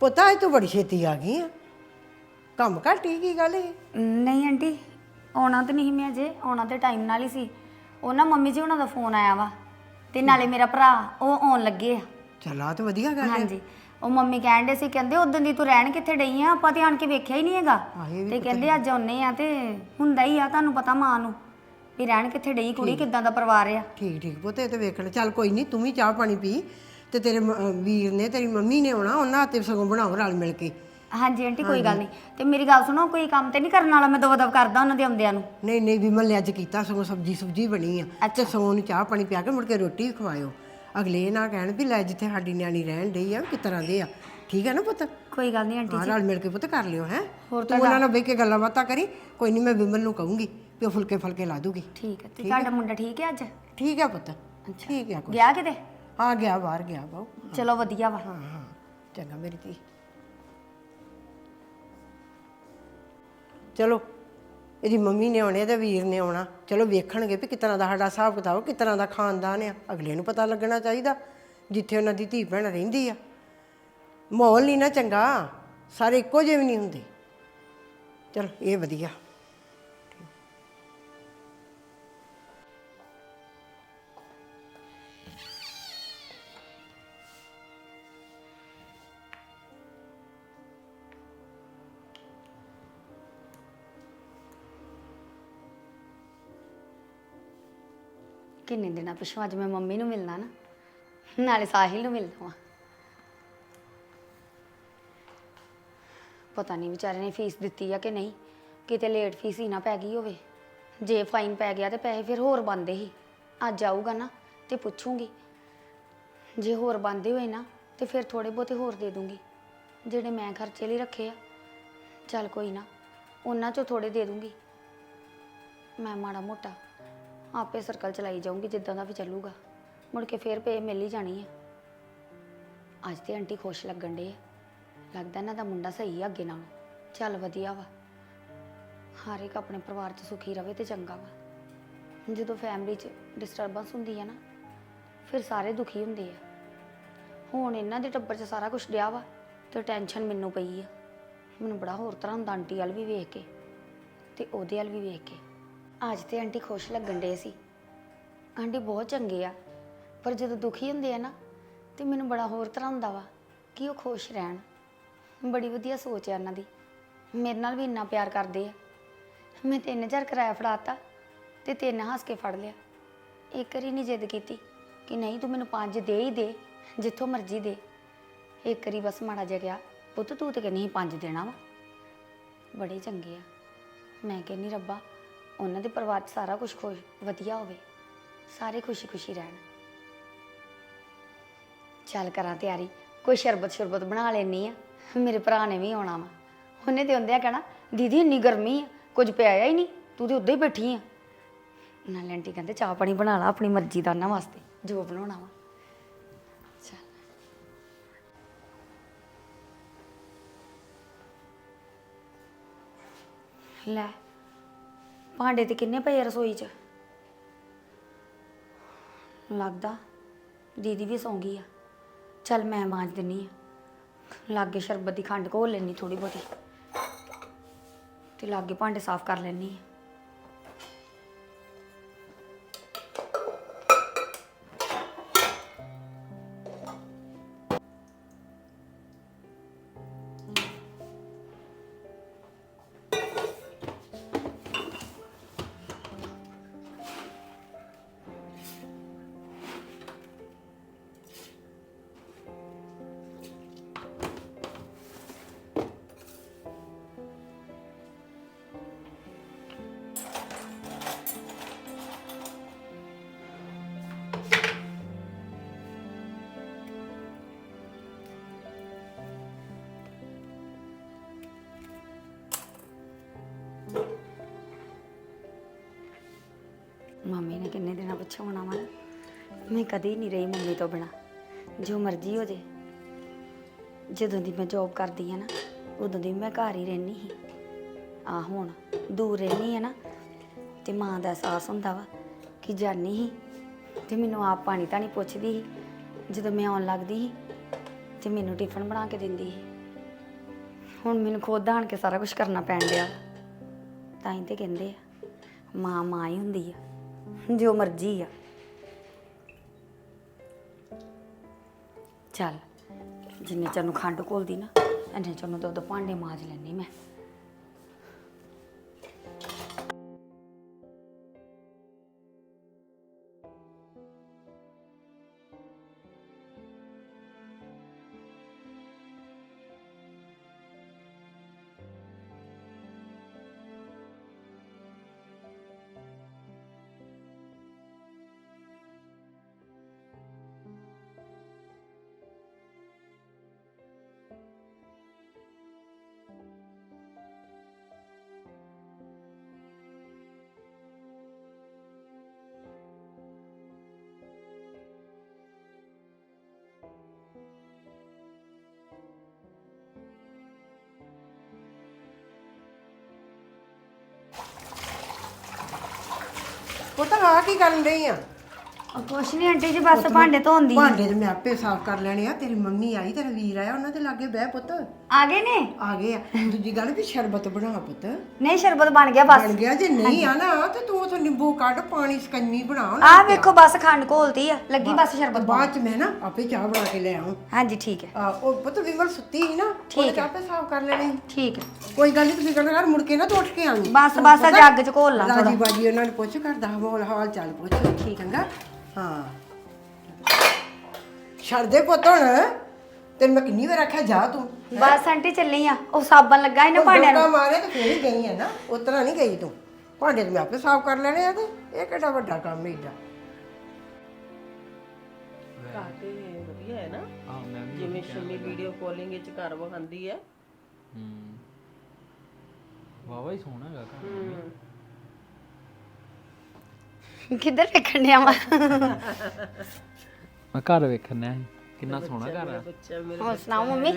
ਪਤਾ ਹੈ ਤੂੰ ਬੜੀ ਛੇਤੀ ਆ ਗਈ ਆ। ਕੰਮ ਘੱਟ ਹੀ ਕੀ ਗੱਲ ਹੈ। ਨਹੀਂ ਆਂਟੀ ਆਉਣਾ ਤਾਂ ਨਹੀਂ ਮੈਂ ਅਜੇ ਆਉਣਾ ਤੇ ਟਾਈਮ ਨਾਲ ਹੀ ਸੀ। ਉਹ ਨਾ ਮੰਮੀ ਜੀ ਉਹਨਾਂ ਦਾ ਫੋਨ ਆਇਆ ਵਾ ਤੇ ਨਾਲੇ ਮੇਰਾ ਭਰਾ ਉਹ ਆਉਣ ਲੱਗੇ ਆ। ਚੱਲ ਆ ਤਾਂ ਵਧੀਆ ਗੱਲ ਹੈ। ਹਾਂਜੀ ਉਹ ਮੰਮੀ ਕਹਿਣ ਦੇ ਸੀ ਕਹਿੰਦੇ ਉਦੋਂ ਦੀ ਤੂੰ ਰਹਿਣ ਕਿੱਥੇ ਡਈ ਆ ਆਪਾਂ ਤੇ ਆਣ ਕੇ ਵੇਖਿਆ ਹੀ ਨਹੀਂ ਹੈਗਾ। ਆਹ, ਇਹ ਵੀ ਤੇ ਕਹਿੰਦੇ ਅੱਜ ਆਉਨੇ ਆ ਤੇ ਹੁੰਦਾ ਹੀ ਆ ਤੁਹਾਨੂੰ ਪਤਾ ਮਾਂ ਨੂੰ। ਵੀ ਰਹਿਣ ਕਿੱਥੇ ਡਈ ਕੁੜੀ ਕਿਦਾਂ ਦਾ ਪਰਿਵਾਰ ਆ? ਠੀਕ ਠੀਕ ਪੁੱਤ ਇਹ ਤੇ ਵੇਖਣ ਚੱਲ ਕੋਈ ਨਹੀਂ ਤੂੰ ਵੀ ਚਾਹ ਪਾਣੀ ਪੀ ਤੇ ਤੇਰੇ ਮ- ਵੀਰ ਨੇ ਤੇਰੀ ਮੰਮੀ ਨੇ ਆਉਣਾ ਉਹਨਾਂ ਤੇ ਸਗੋਂ ਬਣਾਓ ਰਲ ਮਿਲ ਕੇ। ਹਾਂਜੀ ਆਂਟੀ ਕੋਈ ਗੱਲ ਨਹੀਂ। ਤੇ ਮੇਰੀ ਗੱਲ ਸੁਣੋ ਕੋਈ ਕੰਮ ਤੇ ਨਹੀਂ ਕਰਨ ਵਾਲਾ? ਮੈਂ ਦਵਾ ਦਵ ਕਰਦਾ ਉਹਨਾਂ ਦੇ ਆਉਂਦਿਆਂ ਨੂੰ। ਨਹੀਂ ਨਹੀਂ ਵਿਮਲ ਨੇ ਅੱਜ ਕੀਤਾ ਸਗੋਂ ਸਬਜੀ ਸੁਬਜੀ ਬਣੀ ਆ। ਤੇ ਸਗੋਂ ਨੂੰ ਚਾਹ ਪਾਣੀ ਪਿਆ ਕੇ ਮੁੜ ਕੇ ਰੋਟੀ ਵੀ ਖਵਾਇਓ। ਅਗਲੇ ਇਹ ਨਾ ਕਹਿਣ ਵੀ ਲੈ ਜਿੱਥੇ ਸਾਡੀ ਨਿਆਣੀ ਰਹਿਣ ਡਈ ਆ ਕਿਸ ਤਰ੍ਹਾਂ ਦੇ ਆ। ਠੀਕ ਹੈ ਨਾ ਪੁੱਤ? ਕੋਈ ਗੱਲ ਨਹੀਂ ਆਂਟੀ ਹਾਂ ਰਲ ਮਿਲ ਕੇ ਪੁੱਤ ਕਰ ਲਿਓ ਹੈ? ਹੋਰ ਤੂੰ ਉਹਨਾਂ ਨਾਲ ਬਹਿ ਕੇ ਗੱਲਾਂ ਬਾਤਾਂ ਕਰੀ। ਕੋਈ ਨਹੀਂ ਮੈਂ ਵਿਮਲ ਨੂੰ ਕਹੂੰਗੀ। ਵੀ ਉਹ ਫੁਲਕੇ ਫਲਕੇ ਲਾ ਦੂਗੀ। ਠੀਕ ਹੈ ਤੇ ਤੁਹਾਡਾ ਮੁੰਡਾ ਠੀਕ ਹੈ ਅੱਜ? ਠੀਕ ਹੈ ਪੁੱਤ ਠੀਕ ਹੈ ਕੋਈ ਗਿਆ ਕਿਤੇ? ਆ ਗਿਆ ਬਾਹਰ ਗਿਆ ਬਾਉ ਚਲੋ ਵਧੀਆ ਵਾ। ਹਾਂ ਹਾਂ। ਚੰਗਾ ਮੇਰੀ ਧੀ। ਚਲੋ ਇਹਦੀ ਮੰਮੀ ਨੇ ਆਉਣੇ ਤੇ ਵੀਰ ਨੇ ਆਉਣਾ। ਚਲੋ ਵੇਖਣਗੇ ਵੀ ਕਿਤਨਾ ਦਾ ਸਾਡਾ ਹਿਸਾਬ ਕਿਤਾਬ ਕਿਤਨਾ ਦਾ ਖਾਨਦਾਨ ਆ। ਅਗਲੇ ਨੂੰ ਪਤਾ ਲੱਗਣਾ ਚਾਹੀਦਾ ਜਿੱਥੇ ਉਹਨਾਂ ਦੀ ਧੀ ਭੈਣ ਰਹਿੰਦੀ ਆ। ਮਾਹੌਲ ਨਹੀਂ ਨਾ ਚੰਗਾ ਸਾਰੇ ਇੱਕੋ ਜਿਹੇ ਵੀ ਨਹੀਂ ਹੁੰਦੇ। ਚਲ ਇਹ ਵਧੀਆ। ਕਿੰਨੇ ਦਿਨਾਂ ਪਿਛੋਂ ਅੱਜ ਮੈਂ ਮੰਮੀ ਨੂੰ ਮਿਲਣਾ ਨਾ, ਨਾਲੇ ਸਾਹਿਲ ਨੂੰ ਮਿਲਣਾ ਵਾ। ਪਤਾ ਨਹੀਂ ਵਿਚਾਰੇ ਨੇ ਫੀਸ ਦਿੱਤੀ ਆ ਕਿ ਨਹੀਂ, ਕਿਤੇ ਲੇਟ ਫੀਸ ਹੀ ਨਾ ਪੈ ਗਈ ਹੋਵੇ। ਜੇ ਫਾਈਨ ਪੈ ਗਿਆ ਤੇ ਪੈਸੇ ਫਿਰ ਹੋਰ ਬੰਦੇ ਹੀ ਅੱਜ ਆਊਗਾ ਨਾ ਤੇ ਪੁੱਛੂੰਗੀ। ਜੇ ਹੋਰ ਬੰਦੇ ਹੋਏ ਨਾ ਤੇ ਫਿਰ ਥੋੜੇ ਬਹੁਤੇ ਹੋਰ ਦੇ ਦੂੰਗੀ। ਜਿਹੜੇ ਮੈਂ ਖਰਚੇ ਲਈ ਰੱਖੇ ਆ, ਚੱਲ ਕੋਈ ਨਾ, ਉਹਨਾਂ ਚੋਂ ਥੋੜੇ ਦੇ ਦੂੰਗੀ। ਮੈਂ ਮਾੜਾ ਮੋਟਾ ਆਪੇ ਸਰਕਲ ਚਲਾਈ ਜਾਊਂਗੀ, ਜਿੱਦਾਂ ਦਾ ਵੀ ਚੱਲੂਗਾ। ਮੁੜ ਕੇ ਫੇਰ ਪੇ ਮਿਲ ਹੀ ਜਾਣੀ ਆ। ਅੱਜ ਤੇ ਆਂਟੀ ਖੁਸ਼ ਲੱਗਣ ਡੇ ਲੱਗਦਾ ਇਹਨਾਂ ਦਾ ਮੁੰਡਾ ਸਹੀ ਆ ਅੱਗੇ ਨਾਲੋਂ। ਚੱਲ ਵਧੀਆ ਵਾ। ਹਰ ਇੱਕ ਆਪਣੇ ਪਰਿਵਾਰ 'ਚ ਸੁਖੀ ਰਵੇ ਤੇ ਚੰਗਾ ਵਾ। ਜਦੋਂ ਫੈਮਿਲੀ 'ਚ ਡਿਸਟਰਬੈਂਸ ਹੁੰਦੀ ਆ ਨਾ, ਫਿਰ ਸਾਰੇ ਦੁਖੀ ਹੁੰਦੇ ਆ। ਹੁਣ ਇਹਨਾਂ ਦੇ ਟੱਬਰ 'ਚ ਸਾਰਾ ਕੁਝ ਡਿਆ ਵਾ ਤੇ ਟੈਨਸ਼ਨ ਮੈਨੂੰ ਪਈ ਆ। ਮੈਨੂੰ ਬੜਾ ਹੋਰ ਤਰ੍ਹਾਂ ਹੁੰਦਾ ਆਂਟੀ ਵੱਲ ਵੀ ਵੇਖ ਕੇ ਤੇ ਉਹਦੇ ਵੱਲ ਵੀ ਵੇਖ ਕੇ। ਅੱਜ ਤੇ ਆਂਟੀ ਖੁਸ਼ ਲੱਗਣ ਡੇ ਸੀ। ਆਂਟੀ ਬਹੁਤ ਚੰਗੇ ਆ, ਪਰ ਜਦੋਂ ਦੁਖੀ ਹੁੰਦੇ ਆ ਨਾ, ਤੇ ਮੈਨੂੰ ਬੜਾ ਹੋਰ ਤਰ੍ਹਾਂ ਹੁੰਦਾ ਵਾ ਕਿ ਉਹ ਖੁਸ਼ ਰਹਿਣ। ਬੜੀ ਵਧੀਆ ਸੋਚ ਆ ਉਹਨਾਂ ਦੀ। ਮੇਰੇ ਨਾਲ ਵੀ ਇੰਨਾ ਪਿਆਰ ਕਰਦੇ ਆ। ਮੈਂ 3000 ਕਿਰਾਇਆ ਫੜਾਤਾ ਤੇ ਤਿੰਨ ਹੱਸ ਕੇ ਫੜ ਲਿਆ। ਇੱਕ ਵਾਰੀ ਨਹੀਂ ਜਿੱਦ ਕੀਤੀ ਕਿ ਨਹੀਂ ਤੂੰ ਮੈਨੂੰ ਪੰਜ ਦੇ ਹੀ ਦੇ, ਜਿੱਥੋਂ ਮਰਜ਼ੀ ਦੇ। ਇੱਕ ਵਾਰੀ ਬਸ ਮਾੜਾ ਜਿਹਾ ਗਿਆ ਪੁੱਤ ਤੂੰ ਤੇ ਕਹਿੰਦੀ ਸੀ ਪੰਜ ਦੇਣਾ ਵਾ। ਬੜੇ ਚੰਗੇ ਆ। ਮੈਂ ਕਹਿੰਨੀ ਰੱਬਾ ਉਹਨਾਂ ਦੇ ਪਰਿਵਾਰ 'ਚ ਸਾਰਾ ਕੁਝ ਖੁਸ਼, ਵਧੀਆ ਹੋਵੇ, ਸਾਰੇ ਖੁਸ਼ੀ-ਖੁਸ਼ੀ ਰਹਿਣ। ਚੱਲ ਕਰਾਂ ਤਿਆਰੀ, ਕੋਈ ਸ਼ਰਬਤ ਸ਼ਰਬਤ ਬਣਾ ਲੈਣੀ ਆ ਮੇਰੇ ਭਰਾ ਨੇ ਵੀ ਆਉਣਾ ਵਾ। ਉਹਨੇ ਤੇ ਹੁੰਦਿਆ ਕਹਿਣਾ, ਦੀਦੀ, ਇੰਨੀ ਗਰਮੀ ਆ, ਕੁਝ ਪਿਆਇਆ ਹੀ ਨਹੀਂ, ਤੂੰ ਤੇ ਉੱਦਾਂ ਹੀ ਬੈਠੀ ਆ। ਨਾਲ ਆਂਟੀ ਕਹਿੰਦੇ, ਚਾਹ ਪਾਣੀ ਬਣਾ ਲਾ ਆਪਣੀ ਮਰਜ਼ੀ ਦਾ ਉਹਨਾਂ ਵਾਸਤੇ, ਜੋ ਬਣਾਉਣਾ ਵਾ। ਚੱਲ। ਲੈ। ਭਾਂਡੇ ਤੇ ਕਿੰਨੇ ਪਏ ਆ ਰਸੋਈ 'ਚ? ਲੱਗਦਾ ਦੀਦੀ ਵੀ ਸੌਂ ਗਈ ਆ। ਚੱਲ ਮੈਂ ਮਾਂਜ ਦਿੰਨੀ ਆ। ਲਾਗੇ ਸ਼ਰਬਤ ਦੀ ਖੰਡ ਘੋਲ ਲੈਣੀ ਥੋੜੀ ਬਹੁਤੀ। ਤੇ ਲਾਗੇ ਭਾਂਡੇ ਸਾਫ਼ ਕਰ ਲੈਣੀ ਆ। ਮੰਮੀ ਨੇ ਕਿੰਨੇ ਦਿਨਾਂ ਪਿੱਛੇ ਆਉਣਾ ਵਾ ਮੈਂ ਕਦੇ ਨਹੀਂ ਰਹੀ ਮੰਮੀ ਤੋਂ ਬਿਨਾ। ਜੋ ਮਰਜ਼ੀ ਹੋ ਜੇ। ਜਦੋਂ ਦੀ ਮੈਂ ਜੌਬ ਕਰਦੀ ਆ ਨਾ, ਉਦੋਂ ਦੀ ਮੈਂ ਘਰ ਹੀ ਰਹਿਣੀ ਸੀ। ਆ ਹੁਣ ਦੂਰ ਰਹਿਣੀ ਆ ਨਾ, ਤੇ ਮਾਂ ਦਾ ਅਹਿਸਾਸ ਹੁੰਦਾ ਵਾ ਕਿ ਜਾਨੀ ਹੀ ਤੇ ਮੈਨੂੰ ਆਪ ਪਾਣੀ ਤਾਂ ਨਹੀਂ ਪੁੱਛਦੀ ਸੀ। ਜਦੋਂ ਮੈਂ ਆਉਣ ਲੱਗਦੀ ਸੀ ਤੇ ਮੈਨੂੰ ਟਿਫਨ ਬਣਾ ਕੇ ਦਿੰਦੀ ਸੀ। ਹੁਣ ਮੈਨੂੰ ਖੁਦ ਆਣ ਕੇ ਸਾਰਾ ਕੁਝ ਕਰਨਾ ਪੈਣ ਡਿਆ ਤਾਂ ਹੀ ਤੇ ਕਹਿੰਦੇ ਆ, ਮਾਂ ਮਾਂ ਹੀ ਹੁੰਦੀ ਆ। ਜੋ ਮਰਜ਼ੀ ਆ। ਚੱਲ, ਜਿੰਨੇ ਚਿਰ ਨੂੰ ਖੰਡ ਘੋਲਦੀ ਨਾ, ਇੰਨੇ ਚਿਰ ਨੂੰ ਦੁੱਧ ਭਾਂਡੇ ਮਾਜ ਲੈਣੀ ਮੈਂ। ਪੁੱਤ ਆ ਕੀ ਕਰਨ ਰਹੀ ਆ? ਕੁਛ ਨਹੀਂ ਆਂਟੀ ਜੀ ਬਸ ਭਾਂਡੇ ਧੋਂਦੀ ਭਾਂਡੇ ਤੇ ਮੈਂ ਆਪੇ ਸਾਫ਼ ਕਰ ਲੈਣੇ ਆ ਤੇਰੀ ਮੰਮੀ ਆਈ ਤੇਰਾ ਵੀਰ ਆਇਆ ਉਹਨਾਂ ਦੇ ਲਾਗੇ ਬਹਿ ਪੁੱਤ। ਆ ਗਏ ਨੇ? ਆ ਗਏ ਆ। ਦੂਜੀ ਗੱਲ ਵੀ ਸ਼ਰਬਤ ਬਣਾ ਪੁੱਤ। ਨਹੀਂ ਸ਼ਰਬਤ ਬਣ ਗਿਆ ਬਸ। ਬਣ ਗਿਆ। ਜੇ ਨਹੀਂ ਆ ਨਾ ਤੇ ਤੂੰ ਉਥੋਂ ਨਿੰਬੂ ਕੱਢ ਪਾਣੀ ਸਕੰਨੀ ਬਣਾ ਆ ਵੇਖੋ ਬਸ ਖੰਡ ਘੋਲਤੀ ਆ। ਲੱਗੀ ਬਸ ਸ਼ਰਬਤ ਬਾਅਦ ਚ ਮੈਂ ਨਾ ਆਪੇ ਚਾਹ ਬਣਾ ਕੇ ਲੈ ਆਉਂ। ਹਾਂਜੀ ਠੀਕ ਹੈ। ਆ ਉਹ ਪੁੱਤ ਵਿਮਲ ਸੁੱਤੀ ਸੀ ਨਾ ਉਹਨੇ ਚਾਹ ਆਪੇ ਸਾਫ਼ ਕਰ ਲੈਣੀ। ਠੀਕ ਹੈ। ਕੋਈ ਗੱਲ ਨਹੀਂ ਤੁਸੀਂ ਕਰਨਾ ਮੁੜ ਕੇ ਨਾ ਤੂੰ ਉੱਠ ਕੇ ਆਵੀਂ। ਬਸ ਬਸ ਆ ਜੱਗ ਚ ਘੋਲ ਲਾ ਰਾਜੀ ਬਾਜੀ ਉਹਨਾਂ ਨੂੰ ਪੁੱਛ ਕਰਦਾ ਮੋਲ ਹਾਲ ਚਾਲ ਪੁੱਛ। ਠੀਕ ਚੰਗਾ? ਹਾਂ। ਛੱਡ ਦੇ ਪੁੱਤ ਹੁਣ। ਤੈਨੂੰ ਮੈਂ ਕਿੰਨੀ ਵਾਰ ਆਖਿਆ ਜਾ ਤੂੰ। ਬਸ ਆਂਟੀ ਚੱਲੀ ਆ ਉਹ ਸਾਬਣ ਲੱਗਾ ਇਹਨੇ ਭਾਂਡਿਆਂ ਨੂੰ। ਡੋਕਾ ਮਾਰਿਆ ਤੇ ਫੇਰ ਹੀ ਗਈ ਹੈ ਨਾ ਉਤਰਾ ਨਹੀਂ ਗਈ ਤੂੰ। ਭਾਂਡੇ ਤੇ ਮੈਂ ਆਪੇ ਸਾਫ਼ ਕਰ ਲੈਣੇ ਆ ਤੇ। ਇਹ ਕਿਹੜਾ ਵੱਡਾ ਕੰਮ ਹੈ ਏਡਾ। ਤੇ ਵਧੀਆ ਹੈ ਨਾ। ਹਾਂ ਮੈਂ ਵੀ ਜਿਵੇਂ ਸ਼ਮੀ ਵੀਡੀਓ ਕਾਲਿੰਗ ਵਿੱਚ ਘਰ ਵਿਖਾਉਂਦੀ ਹੈ। ਹੂੰ। ਵਾਵਾ ਹੀ ਸੋਹਣਾ ਹੈਗਾ ਘਰ। ਕਿੱਧਰ ਵੇਖਣ ਡਿਆ ਵਾ? ਮੈਂ ਘਰ ਵੇਖਣਾ ਹੈ ਕਿੰਨਾ ਸੋਹਣਾ ਘਰ ਆ। ਹੋਰ ਸੁਣਾਓ ਮੰਮੀ?